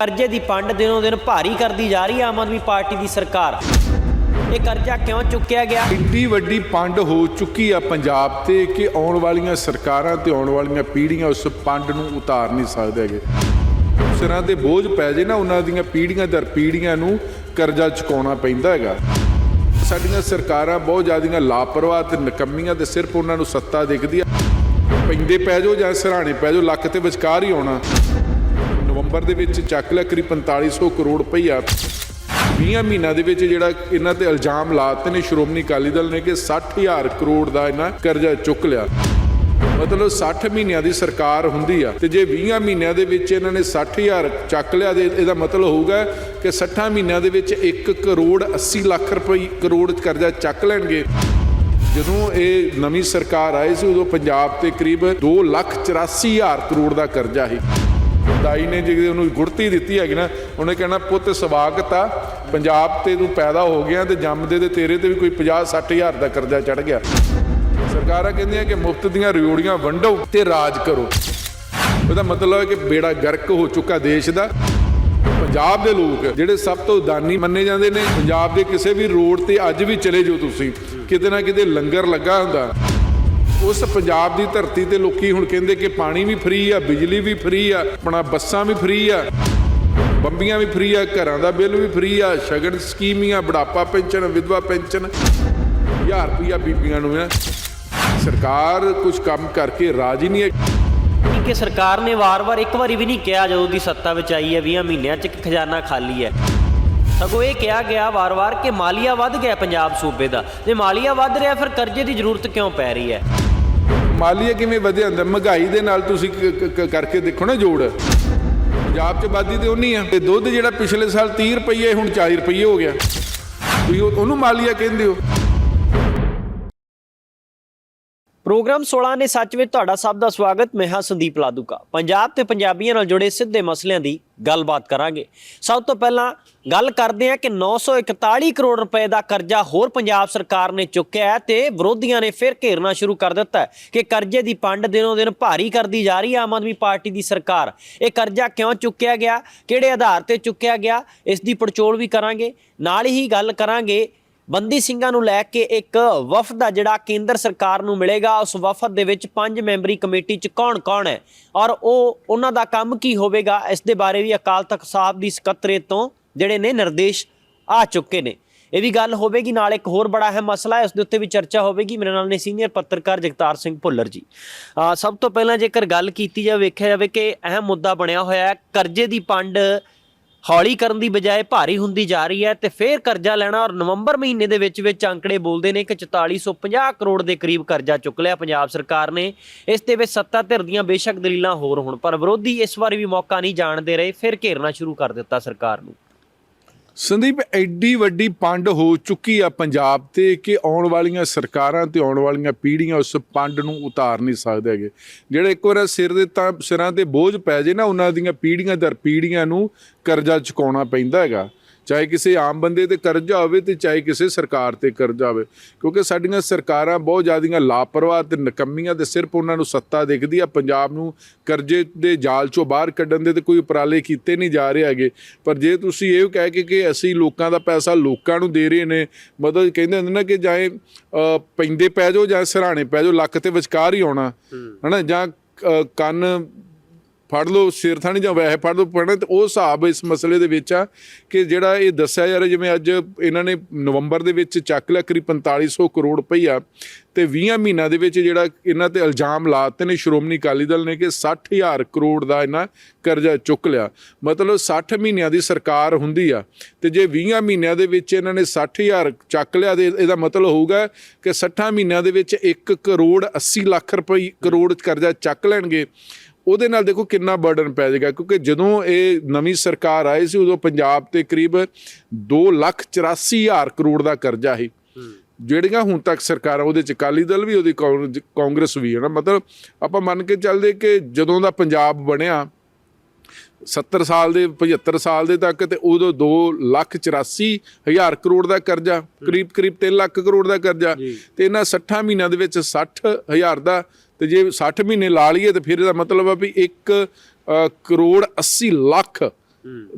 ਕਰਜ਼ੇ ਦੀ ਪੰਡ ਦਿਨੋਂ ਦਿਨ ਭਾਰੀ ਕਰਦੀ ਜਾ ਰਹੀ ਹੈ ਆਮ ਆਦਮੀ ਪਾਰਟੀ ਦੀ ਸਰਕਾਰ। ਇਹ ਕਰਜ਼ਾ ਕਿਉਂ ਚੁੱਕਿਆ ਗਿਆ? ਇੰਨੀ ਵੱਡੀ ਪੰਡ ਹੋ ਚੁੱਕੀ ਆ ਪੰਜਾਬ ਤੇ ਕਿ ਆਉਣ ਵਾਲੀਆਂ ਸਰਕਾਰਾਂ ਤੇ ਆਉਣ ਵਾਲੀਆਂ ਪੀੜ੍ਹੀਆਂ ਉਸ ਪੰਡ ਨੂੰ ਉਤਾਰ ਨਹੀਂ ਸਕਦੇ ਹੈਗੇ। ਸਿਰਾਂ ਤੇ ਬੋਝ ਪੈ ਜੇ ਨਾ, ਉਹਨਾਂ ਦੀਆਂ ਪੀੜ੍ਹੀਆਂ ਦਰ ਪੀੜ੍ਹੀਆਂ ਨੂੰ ਕਰਜ਼ਾ ਚੁਕਾਉਣਾ ਪੈਂਦਾ ਹੈਗਾ। ਸਾਡੀਆਂ ਸਰਕਾਰਾਂ ਬਹੁਤ ਜ਼ਿਆਦੀਆਂ ਲਾਪਰਵਾਹ ਤੇ ਨਕੰਮੀਆਂ ਤੇ ਸਿਰਫ ਉਹਨਾਂ ਨੂੰ ਸੱਤਾ ਦਿਖਦੀ ਆ। ਪੈਂਦੇ ਪੈ ਜਾਓ ਜਾਂ ਸਰਾਣੇ ਪੈ ਜਾਓ, ਲੱਕ ਤੇ ਵਿਚਕਾਰ ਹੀ ਆਉਣਾ। ਨਵੰਬਰ ਦੇ ਵਿੱਚ ਚੱਕ ਲਿਆ, ਕਰੀਬ 4500 ਕਰੋੜ ਰੁਪਈਆ। 20 ਮਹੀਨਿਆਂ ਦੇ ਵਿੱਚ ਜਿਹੜਾ ਇਹਨਾਂ ਤੇ ਇਲਜ਼ਾਮ ਲਾਤੇ ਨੇ ਸ਼੍ਰੋਮਣੀ ਅਕਾਲੀ ਦਲ ਨੇ ਕਿ 60000 ਕਰੋੜ ਦਾ ਇਹਨਾਂ ਕਰਜ਼ਾ ਚੁੱਕ ਲਿਆ। ਮਤਲਬ 60 ਮਹੀਨਿਆਂ ਦੀ ਸਰਕਾਰ ਹੁੰਦੀ ਆ ਤੇ ਜੇ 20 ਮਹੀਨਿਆਂ ਦੇ ਵਿੱਚ ਇਹਨਾਂ ਨੇ 60000 ਚੱਕ ਲਿਆ ਤੇ ਇਹਦਾ ਮਤਲਬ ਹੋਊਗਾ ਕਿ 60 ਮਹੀਨਿਆਂ ਦੇ ਵਿੱਚ 1 ਕਰੋੜ 80 ਲੱਖ ਰੁਪਏ ਕਰੋੜ ਕਰਜ਼ਾ ਚੱਕ ਲੈਣਗੇ। ਜਦੋਂ ਇਹ ਨਵੀਂ ਸਰਕਾਰ ਆਈ ਸੀ ਉਦੋਂ ਪੰਜਾਬ ਤੇ ਕਰੀਬ 2 ਲੱਖ 84 ਹਜ਼ਾਰ ਕਰੋੜ ਦਾ ਕਰਜ਼ਾ ਸੀ। ਦਾਈ ਨੇ ਜਿਹੜੇ ਉਹਨੂੰ ਗੁੜਤੀ ਦਿੱਤੀ ਹੈਗੀ ਨਾ, ਉਹਨੇ ਕਹਿਣਾ, ਪੁੱਤ, ਸਵਾਗਤ ਆ। ਪੰਜਾਬ ਤੇ ਤੂੰ ਪੈਦਾ ਹੋ ਗਿਆ ਤੇ ਜੰਮਦੇ ਤੇ ਤੇਰੇ ਤੇ ਵੀ ਕੋਈ 50 60 ਹਜ਼ਾਰ ਦਾ ਕਰਜ਼ਾ ਚੜ ਗਿਆ। ਸਰਕਾਰਾਂ ਕਹਿੰਦੀਆਂ ਕਿ ਮੁਫਤ ਦੀਆਂ ਰਿਓੜੀਆਂ ਵੰਡੋ ਤੇ ਰਾਜ ਕਰੋ। ਉਹਦਾ ਮਤਲਬ ਹੈ ਕਿ ਬੇੜਾ ਗਰਕ ਹੋ ਚੁੱਕਾ ਦੇਸ਼ ਦਾ। ਪੰਜਾਬ ਦੇ ਲੋਕ ਜਿਹੜੇ ਸਭ ਤੋਂ ਦਾਨੀ ਮੰਨੇ ਜਾਂਦੇ ਨੇ, ਪੰਜਾਬ ਦੇ ਕਿਸੇ ਵੀ ਰੋਡ ਤੇ ਅੱਜ ਵੀ ਚਲੇ ਜਾਓ ਤੁਸੀਂ, ਕਿਤੇ ਨਾ ਕਿਤੇ ਲੰਗਰ ਲੱਗਾ ਹੁੰਦਾ। ਉਸ ਪੰਜਾਬ ਦੀ ਧਰਤੀ ਤੇ ਲੋਕੀ ਹੁਣ ਕਹਿੰਦੇ ਕਿ ਪਾਣੀ ਵੀ ਫ੍ਰੀ ਆ, ਬਿਜਲੀ ਵੀ ਫ੍ਰੀ ਆ, ਆਪਣਾ ਬੱਸਾਂ ਵੀ ਫ੍ਰੀ ਆ, ਬੰਬੀਆਂ ਵੀ ਫ੍ਰੀ ਆ, ਘਰਾਂ ਦਾ ਬਿੱਲ ਵੀ ਫ੍ਰੀ ਆ, ਸ਼ਗਨ ਸਕੀਮੀਆਂ, ਬੁਢਾਪਾ ਪੈਨਸ਼ਨ, ਵਿਧਵਾ ਪੈਨਸ਼ਨ 1000 ਰੁਪਈਆ ਬੀਬੀਆਂ ਨੂੰ ਹੈ ਸਰਕਾਰ ਕੁਝ ਕੰਮ ਕਰਕੇ ਰਾਜੀ ਨਹੀਂ ਹੈ। ਕਿ ਸਰਕਾਰ ਨੇ ਵਾਰ-ਵਾਰ ਇੱਕ ਵਾਰੀ ਵੀ ਨਹੀਂ ਕਿਹਾ ਜਦੋਂ ਦੀ ਸੱਤਾ ਵਿੱਚ ਆਈ ਹੈ 20 ਮਹੀਨਿਆਂ 'ਚ ਕਿ ਖਜ਼ਾਨਾ ਖਾਲੀ ਹੈ। ਸਗੋਂ ਇਹ ਕਿਹਾ ਗਿਆ ਵਾਰ-ਵਾਰ ਕਿ ਮਾਲੀਆ ਵੱਧ ਗਿਆ ਪੰਜਾਬ ਸੂਬੇ ਦਾ। ਜੇ ਮਾਲੀਆ ਵੱਧ ਰਿਹਾ, ਫਿਰ ਕਰਜ਼ੇ ਦੀ ਜ਼ਰੂਰਤ ਕਿਉਂ ਪੈ ਰਹੀ ਹੈ? ਮਾਲੀਆ ਕਿਵੇਂ ਵਧਿਆ ਹੁੰਦਾ ਮਹਿੰਗਾਈ ਦੇ ਨਾਲ ਤੁਸੀਂ ਕਰਕੇ ਦੇਖੋ ਨਾ ਜੋੜ। ਪੰਜਾਬ 'ਚ ਆਬਾਦੀ ਤੇ ਉਨੀ ਆ। ਤੇ ਦੁੱਧ ਜਿਹੜਾ ਪਿਛਲੇ ਸਾਲ 30 ਰੁਪਏ ਹੁਣ 40 ਰੁਪਏ ਹੋ ਗਿਆ। ਤੁਸੀਂ ਉਹਨੂੰ ਮਾਲੀਆ ਕਹਿੰਦੇ ਹੋ। ਪ੍ਰੋਗਰਾਮ 16 ਨੇ ਸੱਚ ਵਿੱਚ ਤੁਹਾਡਾ ਸਭ ਦਾ ਸਵਾਗਤ। ਮੈਂ ਹਾਂ ਸੰਦੀਪ ਲਾਦੂਕਾ। ਪੰਜਾਬ ਤੇ ਪੰਜਾਬੀਆਂ ਨਾਲ ਜੁੜੇ ਸਿੱਧੇ ਮਸਲਿਆਂ ਦੀ ਗੱਲਬਾਤ ਕਰਾਂਗੇ। ਸਭ ਤੋਂ ਪਹਿਲਾਂ ਗੱਲ ਕਰਦੇ ਹਾਂ ਕਿ 941 ਕਰੋੜ ਰੁਪਏ ਦਾ ਕਰਜ਼ਾ ਹੋਰ ਪੰਜਾਬ ਸਰਕਾਰ ਨੇ ਚੁੱਕਿਆ ਹੈ ਤੇ ਵਿਰੋਧੀਆਂ ਨੇ ਫਿਰ ਘੇਰਨਾ ਸ਼ੁਰੂ ਕਰ ਦਿੱਤਾ ਹੈ ਕਿ ਕਰਜ਼ੇ ਦੀ ਪੰਡ ਦਿਨੋਂ ਦਿਨ ਭਾਰੀ ਕਰਦੀ ਜਾ ਰਹੀ ਹੈ। ਆਮ ਆਦਮੀ ਪਾਰਟੀ ਦੀ ਸਰਕਾਰ ਇਹ ਕਰਜ਼ਾ ਕਿਉਂ ਚੁੱਕਿਆ ਗਿਆ, ਕਿਹੜੇ ਆਧਾਰ ਤੇ ਚੁੱਕਿਆ ਗਿਆ, ਇਸ ਦੀ ਪੜਚੋਲ ਵੀ ਕਰਾਂਗੇ। ਨਾਲ ਹੀ ਗੱਲ ਕਰਾਂਗੇ ਬੰਦੀ ਸਿੰਘਾਂ ਨੂੰ ਲੈ ਕੇ ਇੱਕ ਵਫਦ ਆ ਜਿਹੜਾ ਕੇਂਦਰ ਸਰਕਾਰ ਨੂੰ ਮਿਲੇਗਾ, ਉਸ ਵਫਦ ਦੇ ਵਿੱਚ ਪੰਜ ਮੈਂਬਰੀ ਕਮੇਟੀ ਚ ਕੌਣ-ਕੌਣ ਹੈ? ਔਰ ਉਹ, ਉਹਨਾਂ ਦਾ ਕੰਮ ਕੀ ਹੋਵੇਗਾ? ਇਸ ਦੇ ਬਾਰੇ ਵੀ ਅਕਾਲ ਤਖਤ ਸਾਹਿਬ ਦੀ ਸਕੱਤਰੇਤ ਤੋਂ ਜਿਹੜੇ ਨੇ ਨਿਰਦੇਸ਼ ਆ ਚੁੱਕੇ ਨੇ। ਇਹ ਵੀ ਗੱਲ ਹੋਵੇਗੀ, ਨਾਲ ਇੱਕ ਹੋਰ ਬੜਾ ਅਹਿਮ ਮਸਲਾ ਹੈ, ਉਸ ਦੇ ਉੱਤੇ ਵੀ ਚਰਚਾ ਹੋਵੇਗੀ। ਮੇਰੇ ਨਾਲ ਨੇ ਸੀਨੀਅਰ ਪੱਤਰਕਾਰ ਜਗਤਾਰ ਸਿੰਘ ਭੁੱਲਰ ਜੀ। ਸਭ ਤੋਂ ਪਹਿਲਾਂ ਜੇਕਰ ਗੱਲ ਕੀਤੀ ਜਾਵੇ, ਵੇਖਿਆ ਜਾਵੇ ਕਿ ਅਹਿਮ ਮੁੱਦਾ ਬਣਿਆ ਹੋਇਆ ਹੈ, ਕਰਜ਼ੇ ਦੀ ਪੰਡ ਹੌਲੀ ਕਰਨ ਦੀ ਬਜਾਏ ਭਾਰੀ ਹੁੰਦੀ ਜਾ ਰਹੀ ਹੈ ਤੇ ਫੇਰ ਕਰਜ਼ਾ ਲੈਣਾ ਔਰ ਨਵੰਬਰ ਮਹੀਨੇ ਦੇ ਵਿੱਚ ਵਿੱਚ ਅੰਕੜੇ ਬੋਲਦੇ ਨੇ ਕਿ 4450 ਕਰੋੜ ਦੇ ਕਰੀਬ ਕਰਜ਼ਾ ਚੁੱਕ ਲਿਆ ਪੰਜਾਬ ਸਰਕਾਰ ਨੇ। ਇਸ ਦੇ ਵਿੱਚ ਸੱਤਾ ਧਿਰ ਦੀਆਂ ਬੇਸ਼ੱਕ ਦਲੀਲਾਂ ਹੋਰ ਹੋਣ, ਪਰ ਵਿਰੋਧੀ ਇਸ ਵਾਰੀ ਵੀ ਮੌਕਾ ਨਹੀਂ ਜਾਣਦੇ ਰਹੇ, ਫਿਰ ਘੇਰਨਾ ਸ਼ੁਰੂ ਕਰ ਦਿੱਤਾ ਸਰਕਾਰ ਨੂੰ। ਸੰਦੀਪ, ਐਡੀ ਵੱਡੀ ਪੰਡ ਹੋ ਚੁੱਕੀ ਆ ਪੰਜਾਬ ਤੇ ਕਿ ਆਉਣ ਵਾਲੀਆਂ ਸਰਕਾਰਾਂ ਤੇ ਆਉਣ ਵਾਲੀਆਂ ਪੀੜ੍ਹੀਆਂ ਉਸ ਪੰਡ ਨੂੰ ਉਤਾਰ ਨਹੀਂ ਸਕਦੇ ਹੈਗੇ। ਜਿਹੜੇ ਇੱਕ ਵਾਰ ਸਿਰ ਦੇ ਤਾਂ ਸਿਰਾਂ ਤੇ ਬੋਝ ਪੈ ਜੇ ਨਾ, ਉਹਨਾਂ ਦੀਆਂ ਪੀੜ੍ਹੀਆਂ ਦਰ ਪੀੜ੍ਹੀਆਂ ਨੂੰ ਕਰਜ਼ਾ ਚੁਕਾਉਣਾ ਪੈਂਦਾ ਹੈਗਾ। ਚਾਹੇ ਕਿਸੇ ਆਮ ਬੰਦੇ ਤੇ ਕਰਜ਼ਾ ਹੋਵੇ ਤੇ ਚਾਹੇ ਕਿਸੇ ਸਰਕਾਰ ਤੇ ਕਰਜ਼ਾ ਹੋਵੇ ਕਿਉਂਕਿ ਸਾਡੀਆਂ ਸਰਕਾਰਾਂ ਬਹੁਤ ਜ਼ਿਆਦੀਆਂ ਲਾਪਰਵਾਹ ਤੇ ਨਕੰਮੀਆਂ ਤੇ ਸਿਰਫ ਉਹਨਾਂ ਨੂੰ ਸੱਤਾ ਦਿਖਦੀ ਆ ਪੰਜਾਬ ਨੂੰ ਕਰਜ਼ੇ ਦੇ ਜਾਲ ਚੋਂ ਬਾਹਰ ਕੱਢਣ ਦੇ ਤੇ ਕੋਈ ਉਪਰਾਲੇ ਕੀਤੇ ਨਹੀਂ ਜਾ ਰਹੇ ਹੈਗੇ। ਪਰ ਜੇ ਤੁਸੀਂ ਇਹ ਕਹਿ ਕੇ ਕਿ ਅਸੀਂ ਲੋਕਾਂ ਦਾ ਪੈਸਾ ਲੋਕਾਂ ਨੂੰ ਦੇ ਰਹੇ ਨੇ ਮਤਲਬ ਕਹਿੰਦੇ ਹੁੰਦੇ ਨਾ ਕਿ ਜਾਏ ਪੈਂਦੇ ਪੈ ਜਾਓ ਜਾਂ ਸਰਾਣੇ ਪੈ ਜਾਓ ਲੱਕ ਤੇ ਵਿਚਕਾਰ ਹੀ ਆਉਣਾ ਹਨਾ ਜਾਂ ਕੰਨ ਫੜ ਲਓ, ਸਿਰ ਜਾਂ ਵੈਸੇ ਫੜ ਲਓ ਪੜਨਾ ਤੇ ਉਹ ਹਿਸਾਬ ਇਸ ਮਸਲੇ ਦੇ ਵਿੱਚ ਆ ਕਿ ਜਿਹੜਾ ਇਹ ਦੱਸਿਆ ਜਾ ਰਿਹਾ, ਜਿਵੇਂ ਅੱਜ ਇਹਨਾਂ ਨੇ ਨਵੰਬਰ ਦੇ ਵਿੱਚ ਚੱਕ ਲਿਆ, ਕਰੀਬ 4500 ਕਰੋੜ ਰੁਪਈਆ ਤੇ 20 ਮਹੀਨਿਆਂ ਦੇ ਵਿੱਚ ਜਿਹੜਾ ਇਹਨਾਂ ਤੇ ਇਲਜ਼ਾਮ ਲਾਤੇ ਨੇ, ਸ਼੍ਰੋਮਣੀ ਅਕਾਲੀ ਦਲ ਨੇ ਕਿ 60000 ਕਰੋੜ ਦਾ ਇਹਨਾਂ ਕਰਜ਼ਾ ਚੁੱਕ ਲਿਆ। ਮਤਲਬ 60 ਮਹੀਨਿਆਂ ਦੀ ਸਰਕਾਰ ਹੁੰਦੀ ਆ ਤੇ ਜੇ 20 ਮਹੀਨਿਆਂ ਦੇ ਵਿੱਚ ਇਹਨਾਂ ਨੇ 60000 ਚੱਕ ਲਿਆ ਤੇ ਇਹਦਾ ਮਤਲਬ ਹੋਊਗਾ ਕਿ 60 ਮਹੀਨਿਆਂ ਦੇ ਵਿੱਚ 1 ਕਰੋੜ 80 ਲੱਖ ਰੁਪਏ ਕਰੋੜ ਕਰਜ਼ਾ ਚੱਕ ਲੈਣਗੇ। ਉਹਦੇ ਨਾਲ ਦੇਖੋ ਕਿੰਨਾ ਬਰਡਨ ਪੈ ਜਾਏਗਾ ਕਿਉਂਕਿ ਜਦੋਂ ਇਹ ਨਵੀਂ ਸਰਕਾਰ ਆਈ ਸੀ ਉਦੋਂ ਪੰਜਾਬ ਤੇ ਕਰੀਬ 2 ਲੱਖ 84 ਹਜ਼ਾਰ ਕਰੋੜ ਦਾ ਕਰਜ਼ਾ ਸੀ। ਜਿਹੜੀਆਂ ਹੁਣ ਤੱਕ ਸਰਕਾਰਾਂ ਉਹਦੇ ਚ ਅਕਾਲੀ ਦਲ ਵੀ ਉਹਦੀ ਕਾਂਗਰਸ- ਕਾਂਗਰਸ ਵੀ ਹੈ ਨਾ। ਮਤਲਬ ਆਪਾਂ ਮੰਨ ਕੇ ਚੱਲਦੇ ਕਿ ਜਦੋਂ ਦਾ ਪੰਜਾਬ ਬਣਿਆ 70 ਸਾਲ ਦੇ 75 ਸਾਲ ਦੇ ਤੱਕ ਤੇ ਉਦੋਂ 2 ਲੱਖ 84 ਹਜ਼ਾਰ ਕਰੋੜ ਦਾ ਕਰਜ਼ਾ ਕਰੀਬ ਕਰੀਬ 3 ਲੱਖ ਕਰੋੜ ਦਾ ਕਰਜ਼ਾ ਤੇ ਇਹਨਾਂ 60 ਮਹੀਨਿਆਂ ਦੇ ਵਿੱਚ 60 ਹਜ਼ਾਰ ਦਾ ਤੇ ਜੇ 60 ਮਹੀਨੇ ਲਾ ਲਈਏ ਤੇ ਫਿਰ ਇਹਦਾ ਮਤਲਬ ਆ ਵੀ 1 ਕਰੋੜ 80 ਲੱਖ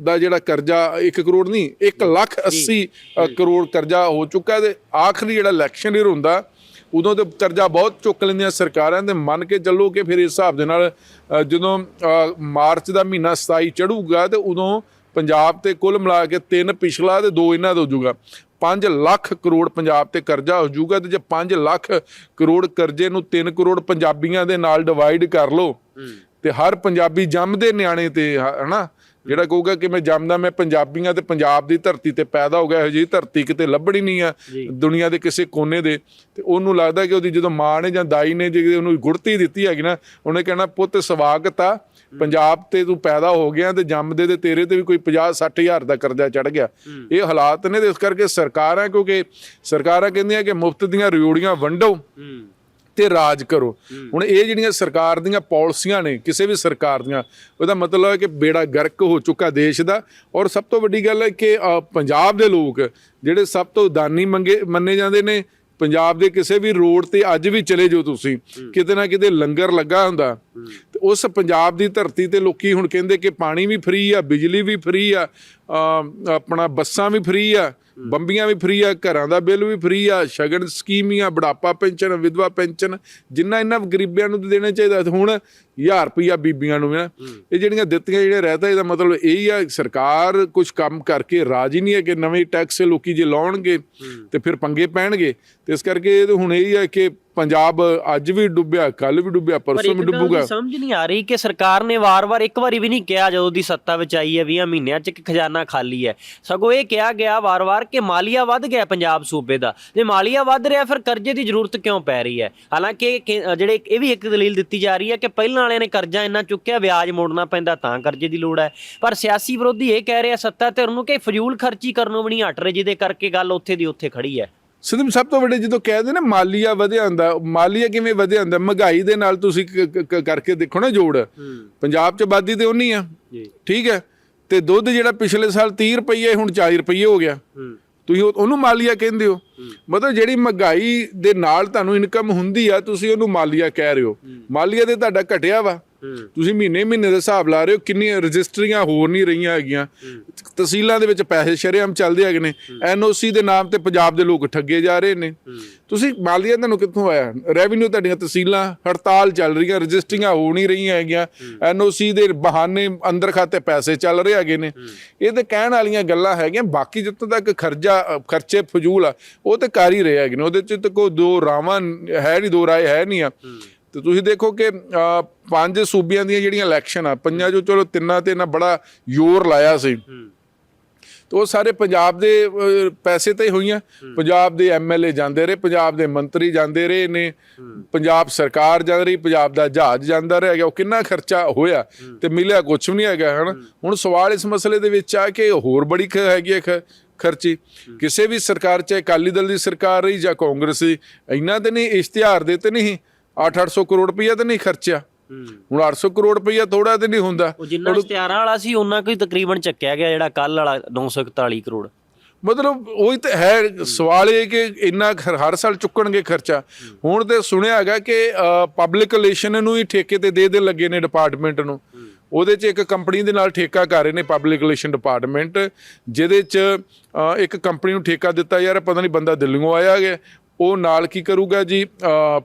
ਦਾ ਜਿਹੜਾ ਕਰਜ਼ਾ 1 ਕਰੋੜ ਨਹੀਂ 1 ਲੱਖ 80 ਅ, ਕਰੋੜ ਕਰਜ਼ਾ ਹੋ ਚੁੱਕਾ ਤੇ ਆਖਰੀ ਜਿਹੜਾ ਇਲੈਕਸ਼ਨ ਈਅਰ ਹੁੰਦਾ ਉਦੋਂ ਤੇ ਕਰਜ਼ਾ ਬਹੁਤ ਚੁੱਕ ਲੈਂਦੀਆਂ ਸਰਕਾਰਾਂ ਤੇ ਮੰਨ ਕੇ ਚੱਲੋ ਕਿ ਫਿਰ ਇਸ ਹਿਸਾਬ ਦੇ ਨਾਲ ਜਦੋਂ ਮਾਰਚ ਦਾ ਮਹੀਨਾ 27 ਚੜੂਗਾ ਤੇ ਉਦੋਂ ਪੰਜਾਬ ਤੇ ਕੁੱਲ ਮਿਲਾ ਕੇ ਤਿੰਨ ਪਿਛਲਾ ਤੇ ਦੋ ਇਹਨਾਂ ਦਾ ਹੋ ਜਾਊਗਾ 5 ਲੱਖ ਕਰੋੜ ਪੰਜਾਬ ਤੇ ਕਰਜ਼ਾ ਹੋ ਜਾਊਗਾ ਤੇ ਜੇ 5 ਲੱਖ ਕਰੋੜ ਕਰਜ਼ੇ ਨੂੰ 3 ਕਰੋੜ ਪੰਜਾਬੀਆਂ ਦੇ ਨਾਲ ਡਿਵਾਈਡ ਕਰ ਲਓ ਤੇ ਹਰ ਪੰਜਾਬੀ ਜੰਮਦੇ ਨਿਆਣੇ ਤੇ ਹਨਾ? ਜਿਹੜਾ ਕਹੂਗਾ ਕਿ ਮੈਂ ਜੰਮਦਾ ਮੈਂ ਪੰਜਾਬੀਆਂ ਤੇ ਪੰਜਾਬ ਦੀ ਧਰਤੀ ਤੇ ਪੈਦਾ ਹੋ ਗਿਆ ਇਹੋ ਜਿਹੀ ਧਰਤੀ ਕਿਤੇ ਲੱਭਣੀ ਨਹੀਂ ਆ ਦੁਨੀਆ ਦੇ ਕਿਸੇ ਕੋਨੇ ਦੇ। ਤੇ ਉਹਨੂੰ ਲੱਗਦਾ ਕਿ ਉਹਦੀ ਜਦੋਂ ਮਾਂ ਨੇ ਜਾਂ ਦਾਈ ਨੇ ਜੇ ਉਹਨੂੰ ਗੁੜਤੀ ਦਿੱਤੀ ਹੈਗੀ ਨਾ ਉਹਨੇ ਕਹਿਣਾ ਪੁੱਤ ਸਵਾਗਤ ਆ ਪੰਜਾਬ ਤੇ ਤੂੰ ਪੈਦਾ ਹੋ ਗਿਆ ਤੇ ਜੰਮਦੇ ਤੇ ਤੇਰੇ ਤੇ ਵੀ ਕੋਈ 50 60 ਹਜ਼ਾਰ ਦਾ ਕਰਜ਼ਾ ਚੜ ਗਿਆ। ਇਹ ਹਾਲਾਤ ਨੇ ਤੇ ਇਸ ਕਰਕੇ ਸਰਕਾਰਾਂ ਕਿਉਂਕਿ ਸਰਕਾਰਾਂ ਕਹਿੰਦੀਆਂ ਕਿ ਮੁਫਤ ਦੀਆਂ ਰਿਓੜੀਆਂ ਵੰਡੋ ਤੇ ਰਾਜ ਕਰੋ। ਹੁਣ ਇਹ ਜਿਹੜੀਆਂ ਸਰਕਾਰ ਦੀਆਂ ਪਾਲਿਸੀਆਂ ਨੇ ਕਿਸੇ ਵੀ ਸਰਕਾਰ ਦੀਆਂ ਉਹਦਾ ਮਤਲਬ ਹੈ ਕਿ ਬੇੜਾ ਗਰਕ ਹੋ ਚੁੱਕਾ ਦੇਸ਼ ਦਾ ਔਰ ਸਭ ਤੋਂ ਵੱਡੀ ਗੱਲ ਹੈ ਕਿ ਪੰਜਾਬ ਦੇ ਲੋਕ ਜਿਹੜੇ ਸਭ ਤੋਂ ਦਾਨੀ ਮੰਗੇ ਮੰਨੇ ਜਾਂਦੇ ਨੇ ਪੰਜਾਬ ਦੇ ਕਿਸੇ ਵੀ ਰੋਡ ਤੇ ਅੱਜ ਵੀ ਚਲੇ ਜਾਓ ਤੁਸੀਂ ਕਿਤੇ ਨਾ ਕਿਤੇ ਲੰਗਰ ਲੱਗਾ ਹੁੰਦਾ। ਉਸ ਪੰਜਾਬ ਦੀ ਧਰਤੀ ਤੇ ਲੋਕੀ ਹੁਣ ਕਹਿੰਦੇ ਕਿ ਪਾਣੀ ਵੀ ਫ੍ਰੀ ਆ, ਬਿਜਲੀ ਵੀ ਫ੍ਰੀ ਆ ਆਪਣਾ ਬੱਸਾਂ ਵੀ ਫ੍ਰੀ ਆ ਬੰਬੀਆਂ ਵੀ ਫ੍ਰੀ ਆ ਘਰਾਂ ਦਾ ਬਿੱਲ ਵੀ ਫ੍ਰੀ ਆ ਸ਼ਗਨ ਸਕੀਮ ਆ ਬੁਢਾਪਾ ਪੈਨਸ਼ਨ ਵਿਧਵਾ ਪੈਨਸ਼ਨ ਜਿੰਨਾ ਇਹਨਾਂ ਗਰੀਬਾਂ ਨੂੰ ਦੇਣਾ ਚਾਹੀਦਾ। ਹੁਣ 1000 ਰੁਪਈਆ ਬੀਬੀਆਂ ਨੂੰ ਨਾ ਇਹ ਜਿਹੜੀਆਂ ਦਿੱਤੀਆਂ ਜਿਹੜੀਆਂ ਰਹਿਤਾ ਇਹਦਾ ਮਤਲਬ ਇਹ ਹੀ ਆ ਸਰਕਾਰ ਕੁਝ ਕੰਮ ਕਰਕੇ ਰਾਜੀ ਨਹੀਂ ਹੈ ਕਿ ਨਵੇਂ ਟੈਕਸ ਲੋਕੀ ਜੇ ਲਾਉਣਗੇ ਤੇ ਫਿਰ ਪੰਗੇ ਪੈਣਗੇ। ਤੇ ਇਸ ਕਰਕੇ ਇਹ ਹੁਣ ਇਹ ਹੀ ਆ ਕਿ ਪੰਜਾਬ ਅੱਜ ਵੀ ਡੁੱਬਿਆ ਕੱਲ ਵੀ ਡੁੱਬਿਆ ਪਰ ਪਰਸੋਂ ਵੀ ਡੁੱਬੂਗਾ। ਸਮਝ ਨਹੀਂ ਆ ਰਹੀ ਕਿ ਸਰਕਾਰ ਨੇ ਵਾਰ-ਵਾਰ ਇੱਕ ਵਾਰੀ ਵੀ ਨਹੀਂ ਕਿਹਾ ਜਦੋਂ ਦੀ ਸੱਤਾ ਵਿੱਚ ਆਈ ਹੈ 20 ਮਹੀਨਿਆਂ 'ਚ ਕਿ ਖਜ਼ਾਨਾ ਖਾਲੀ ਹੈ। ਸਗੋਂ ਇਹ ਕਿਹਾ ਗਿਆ ਵਾਰ-ਵਾਰ ਕਿ ਮਾਲੀਆ ਵੱਧ ਗਿਆ ਪੰਜਾਬ ਸੂਬੇ ਦਾ। ਜੇ ਮਾਲੀਆ ਵੱਧ ਰਿਹਾ ਫਿਰ ਕਰਜ਼ੇ ਦੀ ਜ਼ਰੂਰਤ ਕਿਉਂ ਪੈ ਰਹੀ ਹੈ? ਹਾਲਾਂਕਿ ਜਿਹੜੇ ਇਹ ਵੀ ਇੱਕ ਦਲੀਲ ਦਿੱਤੀ ਜਾ ਰਹੀ ਹੈ ਕਿ ਪਹਿਲਾਂ ਵਾਲਿਆਂ ਨੇ ਕਰਜ਼ਾ ਇੰਨਾ ਚੁੱਕਿਆ ਵਿਆਜ ਮੋੜਨਾ ਪੈਂਦਾ ਤਾਂ ਕਰਜ਼ੇ ਦੀ ਲੋੜ ਹੈ। ਪਰ ਸਿਆਸੀ ਵਿਰੋਧੀ ਇਹ ਕਹਿ ਰਿਹਾ ਸੱਤਾ ਧਿਰ ਨੂੰ ਕਿ ਫਜ਼ੂਲ ਖਰਚੀ ਕਰਨੋਂ ਵੀ ਨਹੀਂ ਹਟ ਰਹੇ ਜਿਹਦੇ ਕਰਕੇ ਗੱਲ ਉੱਥੇ ਦੀ ਉੱਥੇ ਖੜੀ ਹੈ। ਸਿੱਧਮ ਸਭ ਤੋਂ ਵੱਡੇ ਜਦੋਂ ਕਹਿੰਦੇ ਨੇ ਮਾਲੀਆ ਵਧਿਆ ਹੁੰਦਾ ਮਾਲੀਆ ਕਿਵੇਂ ਵਧਿਆ ਹੁੰਦਾ? ਮਹਿੰਗਾਈ ਦੇ ਨਾਲ ਤੁਸੀਂ ਕਰਕੇ ਦੇਖੋ ਨਾ ਜੋੜ। ਪੰਜਾਬ 'ਚ ਆਬਾਦੀ ਤੇ ਉਨੀ ਆ। ਜੀ। ਠੀਕ ਹੈ। ਤੇ ਦੁੱਧ ਜਿਹੜਾ ਪਿਛਲੇ ਸਾਲ 30 ਰੁਪਏ ਹੁਣ 40 ਰੁਪਏ ਹੋ ਗਿਆ। ਤੁਸੀਂ ਉਹ- ਉਹਨੂੰ ਮਾਲੀਆ ਕਹਿੰਦੇ ਹੋ। ਮਤਲਬ ਜਿਹੜੀ ਮਹਿੰਗਾਈ ਦੇ ਨਾਲ ਤੁਹਾਨੂੰ ਇਨਕਮ ਹੁੰਦੀ ਆ ਤੁਸੀਂ ਉਹਨੂੰ ਮਾਲੀਆ ਕਹਿ ਰਹੇ ਹੋ। ਮਾਲੀਆ ਤੇ ਤੁਹਾਡਾ ਘਟਿਆ ਵਾ। ਤੁਸੀਂ ਮਹੀਨੇ ਮਹੀਨੇ ਦੇ ਹਿਸਾਬ ਲਾ ਰਹੇ ਹੋ ਕਿੰਨੀਆਂ ਰਜਿਸਟਰੀਆਂ ਹੋਰ ਨਹੀਂ ਰਹੀਆਂ ਹੈਗੀਆਂ। ਤਹਿਸੀਲਾਂ ਦੇ ਵਿੱਚ ਪੈਸੇ ਸ਼ਰੇਆਮ ਚੱਲਦੇ ਹੈਗੇ ਨੇ। ਐਨਓਸੀ ਦੇ ਨਾਮ ਤੇ ਪੰਜਾਬ ਦੇ ਲੋਕ ਠੱਗੇ ਜਾ ਰਹੇ ਨੇ। ਤੁਸੀਂ ਮਾਲੀਆ ਤੁਹਾਨੂੰ ਕਿੱਥੋਂ ਆਇਆ? ਰੈਵਨਿਊ ਤੁਹਾਡੀਆਂ ਤਹਿਸੀਲਾਂ ਹੜਤਾਲ ਚੱਲ ਰਹੀਆਂ ਰਜਿਸਟਰੀਆਂ ਹੋ ਨਹੀਂ ਰਹੀਆਂ ਹੈਗੀਆਂ। ਐਨਓਸੀ ਦੇ ਬਹਾਨੇ ਅੰਦਰ ਖਾਤੇ ਪੈਸੇ ਚੱਲ ਰਹੇ ਹੈਗੇ ਨੇ। ਇਹ ਤੇ ਕਹਿਣ ਵਾਲੀਆਂ ਗੱਲਾਂ ਹੈਗੀਆਂ ਬਾਕੀ ਜਿੱਥੋਂ ਤੱਕ ਖਰਚਾ ਖਰਚੇ ਫਜ਼ੂਲ ਆ ਉਹ ਤੇ ਕਰ ਹੀ ਰਹੇ ਹੈਗੇ ਨੇ। ਉਹਦੇ ਚ ਤਾਂ ਕੋਈ ਦੋ ਰਾਵਾਂ ਹੈ ਨਹੀਂ ਦੋ ਰਾਏ ਹੈ ਨਹੀਂ ਆ। ਤੇ ਤੁਸੀਂ ਦੇਖੋ ਕਿ ਅ, ਪੰਜ ਸੂਬਿਆਂ ਦੀਆਂ ਜਿਹੜੀਆਂ ਇਲੈਕਸ਼ਨ ਆ ਪੰਜਾਂ ਚੋਂ ਚਲੋ ਤਿੰਨਾਂ ਤੇ ਨਾ ਬੜਾ ਜ਼ੋਰ ਲਾਇਆ ਸੀ। ਤੇ ਉਹ ਸਾਰੇ ਪੰਜਾਬ ਦੇ ਪੈਸੇ ਤੇ ਹੋਈਆਂ। ਪੰਜਾਬ ਦੇ ਐਮਐਲਏ ਜਾਂਦੇ ਰਹੇ ਪੰਜਾਬ ਦੇ ਮੰਤਰੀ ਜਾਂਦੇ ਰਹੇ ਨੇ। ਪੰਜਾਬ ਸਰਕਾਰ ਜਾ ਰਹੀ ਪੰਜਾਬ ਦਾ ਜਹਾਜ਼ ਜਾਂਦਾ ਰਿਹਾ ਹੈਗਾ ਉਹ ਕਿੰਨਾ ਖਰਚਾ ਹੋਇਆ ਤੇ ਮਿਲਿਆ ਕੁਝ ਵੀ ਨਹੀਂ ਹੈਗਾ ਹਨ? ਹੁਣ ਸਵਾਲ ਇਸ ਮਸਲੇ ਦੇ ਵਿੱਚ ਆ ਕਿ ਹੋਰ ਬੜੀ ਹੈਗੀ ਹੈ ਖ- ਖਰਚੀ। ਕਿਸੇ ਵੀ ਸਰਕਾਰ ਚਾਹੇ ਅਕਾਲੀ ਦਲ ਦੀ ਸਰਕਾਰ ਰਹੀ ਜਾਂ ਕਾਂਗਰਸ ਦੀ ਇੰਨਾ ਤੇ ਨਹੀਂ ਇਸ਼ਤਿਹਾਰ ਦੇ ਤੇ ਨਹੀਂ 8-800 ਕਰੋੜ ਰੁਪਈਆ ਤੇ ਨਹੀਂ ਖਰਚਿਆ। ਹੁਣ 800 ਕਰੋੜ ਰੁਪਈਆ ਥੋੜਾ ਤੇ ਨਹੀਂ ਹੁੰਦਾ। ਉਹ ਜਿੰਨਾ ਇਸ਼ਤਿਹਾਰਾਂ ਵਾਲਾ ਸੀ ਉਹਨਾਂ ਕੋਈ ਤਕਰੀਬਨ ਚੱਕਿਆ ਗਿਆ ਜਿਹੜਾ ਕੱਲ ਵਾਲਾ 941 ਕਰੋੜ। ਮਤਲਬ ਉਹੀ ਤਾਂ ਹੈ ਸਵਾਲ ਇਹ ਕਿ ਇੰਨਾ ਹਰ ਸਾਲ ਚੁੱਕਣਗੇ ਖਰਚਾ। ਹੁਣ ਤੇ ਸੁਣਿਆ ਹੈਗਾ ਕਿ ਪਬਲਿਕ ਰਿਲੇਸ਼ਨ ਨੂੰ ਹੀ ਠੇਕੇ ਤੇ ਦੇ ਦੇ ਲੱਗੇ ਨੇ ਡਿਪਾਰਟਮੈਂਟ ਨੂੰ। ਉਹਦੇ 'ਚ ਇੱਕ ਕੰਪਨੀ ਦੇ ਨਾਲ ਠੇਕਾ ਕਰ ਰਹੇ ਨੇ ਪਬਲਿਕ ਰਿਲੇਸ਼ਨ ਡਿਪਾਰਟਮੈਂਟ ਜਿਹਦੇ 'ਚ ਇੱਕ ਕੰਪਨੀ ਨੂੰ ਠੇਕਾ ਦਿੱਤਾ ਯਾਰ ਪਤਾ ਨਹੀਂ ਬੰਦਾ ਦਿੱਲੀੋਂ ਆਇਆ ਹੈ ਉਹ ਨਾਲ ਕੀ ਕਰੂਗਾ ਜੀ?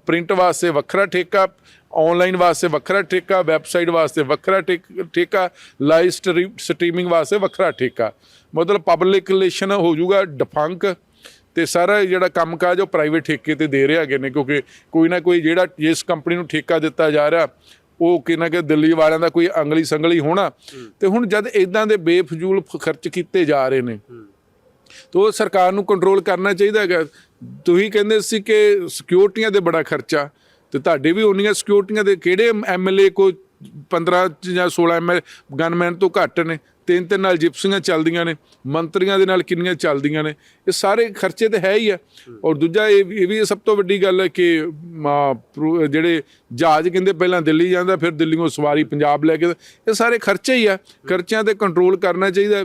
ਪ੍ਰਿੰਟ ਵਾਸਤੇ ਵੱਖਰਾ ਠੇਕਾ ਆਨਲਾਈਨ ਵਾਸਤੇ ਵੱਖਰਾ ਠੇਕਾ ਵੈਬਸਾਈਟ ਵਾਸਤੇ ਵੱਖਰਾ ਠੇਕ- ਲਾਈਵ ਸਟ੍ਰੀਮਿੰਗ ਵਾਸਤੇ ਵੱਖਰਾ ਠੇਕਾ। ਮਤਲਬ ਪਬਲਿਕ ਰਿਲੇਸ਼ਨ ਹੋ ਜਾਊਗਾ ਡਿਫੰਕ ਤੇ ਸਾਰਾ ਜਿਹੜਾ ਕੰਮਕਾਜ ਉਹ ਪ੍ਰਾਈਵੇਟ ਠੇਕੇ ਤੇ ਦੇ ਰਹੇ ਹੈਗੇ ਨੇ ਕਿਉਂਕਿ ਕੋਈ ਨਾ ਕੋਈ ਜਿਹੜਾ ਜਿਸ ਕੰਪਨੀ ਨੂੰ ਠੇਕਾ ਦਿੱਤਾ ਜਾ ਰਿਹਾ ਉਹ ਕਿ ਨਾ ਕਿ ਦਿੱਲੀ ਵਾਲਿਆਂ ਦਾ ਕੋਈ ਅੰਗਲੀ ਸੰਗਲੀ ਹੋਣਾ ਤੇ ਹੁਣ ਜਦ ਇਦਾਂ ਦੇ ਬੇਫਜ਼ੂਲ ਖਰਚ ਕੀਤੇ ਜਾ ਰਹੇ ਨੇ ਤੋ ਉਹ ਸਰਕਾਰ ਨੂੰ ਕੰਟਰੋਲ ਕਰਨਾ ਚਾਹੀਦਾ ਹੈਗਾ। ਤੁਸੀਂ ਕਹਿੰਦੇ ਸੀ ਕਿ ਸਿਕਿਉਰਟੀਆਂ ਦੇ ਬੜਾ ਖਰਚਾ, ਤੇ ਤੁਹਾਡੇ ਵੀ ਉਨੀਆਂ ਸਿਕਿਉਰਟੀਆਂ ਦੇ ਕਿਹੜੇ ਐਮਐਲਏ ਕੋ 15 ਜਾਂ 16 ਐਮਐਲ ਗਨਮੈਨ ਤੋਂ ਘੱਟ ਨੇ? ਤਿੰਨ ਤਿੰਨ ਨਾਲ ਜਿਪਸੀਆਂ ਚੱਲਦੀਆਂ ਨੇ, ਮੰਤਰੀਆਂ ਦੇ ਨਾਲ ਕਿੰਨੀਆਂ ਚੱਲਦੀਆਂ ਨੇ, ਇਹ ਸਾਰੇ ਖਰਚੇ ਤੇ ਹੈ ਹੀ ਆ। ਔਰ ਦੂਜਾ ਇਹ ਵੀ- ਇਹ ਵੀ ਸਭ ਤੋਂ ਵੱਡੀ ਗੱਲ ਹੈ ਕਿ ਜਿਹੜੇ ਜਹਾਜ਼ ਕਹਿੰਦੇ ਪਹਿਲਾਂ ਦਿੱਲੀ ਜਾਂਦਾ, ਫਿਰ ਦਿੱਲੀੋਂ ਸਵਾਰੀ ਪੰਜਾਬ ਲੈ ਕੇ, ਇਹ ਸਾਰੇ ਖਰਚੇ ਹੀ ਆ। ਖਰਚਿਆਂ ਤੇ ਕੰਟਰੋਲ ਕਰਨਾ ਚਾਹੀਦਾ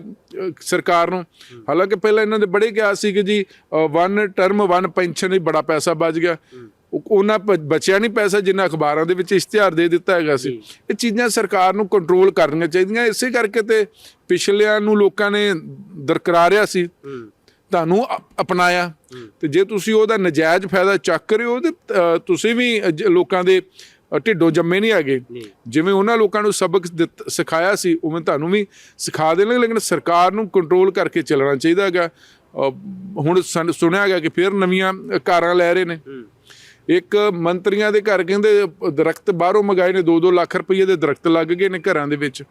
ਸਰਕਾਰ ਨੂੰ। ਹਾਲਾਂਕਿ ਪਹਿਲਾਂ ਇਹਨਾਂ ਦੇ ਬੜੇ ਕਿਹਾ ਸੀ ਕਿ ਜੀ ਵਨ ਟਰਮ ਵਨ ਪੈਨਸ਼ਨ ਹੀ ਬੜਾ ਪੈਸਾ ਬਚ ਗਿਆ। ਉਹਨਾਂ ਬਚਿਆ ਨਹੀਂ ਪੈਸਾ ਜਿੰਨਾ ਅਖਬਾਰਾਂ ਦੇ ਵਿੱਚ ਇਸ਼ਤਿਹਾਰ ਦੇ ਦਿੱਤਾ ਹੈਗਾ ਸੀ। ਇਹ ਚੀਜ਼ਾਂ ਸਰਕਾਰ ਨੂੰ ਕੰਟਰੋਲ ਕਰਨੀਆਂ ਚਾਹੀਦੀਆਂ। ਇਸੇ ਕਰਕੇ ਤੇ ਪਿਛਲਿਆਂ ਨੂੰ ਲੋਕਾਂ ਨੇ ਦਰਕਰਾਰਿਆ ਸੀ। ਤੁਹਾਨੂੰ ਅਪ- ਅਪਣਾਇਆ। ਤੇ ਜੇ ਤੁਸੀਂ ਉਹਦਾ ਨਜਾਇਜ਼ ਫਾਇਦਾ ਚੱਕ ਰਹੇ ਹੋ ਤੇ ਤੁਸੀਂ ਵੀ ਲੋਕਾਂ ਦੇ ਢਿੱਡੋਂ ਜੰਮੇ ਨਹੀਂ ਹੈਗੇ। ਜਿਵੇਂ ਉਹਨਾਂ ਲੋਕਾਂ ਨੂੰ ਸਬਕ ਸਿਖਾਇਆ ਸੀ ਉਵੇਂ ਤੁਹਾਨੂੰ ਵੀ ਸਿਖਾ ਦੇਣਗੇ ਲੇਕਿਨ ਸਰਕਾਰ ਨੂੰ ਕੰਟਰੋਲ ਕਰਕੇ ਚੱਲਣਾ ਚਾਹੀਦਾ ਹੈਗਾ। ਹੁਣ ਸੁਣਿਆ ਗਿਆ ਕਿ ਫਿਰ ਨਵੀਆਂ ਕਾਰਾਂ ਲੈ ਰਹੇ ਨੇ। ਇੱਕ ਮੰਤਰੀਆਂ ਦੇ ਘਰ ਕਹਿੰਦੇ ਦਰਖਤ ਬਾਹਰੋਂ ਮੰਗਾਏ ਨੇ 2-2 ਲੱਖ ਰੁਪਏ ਦੇ ਦਰਖਤ ਲੱਗ ਗਏ ਨੇ ਘਰਾਂ ਦੇ ਵਿੱਚ।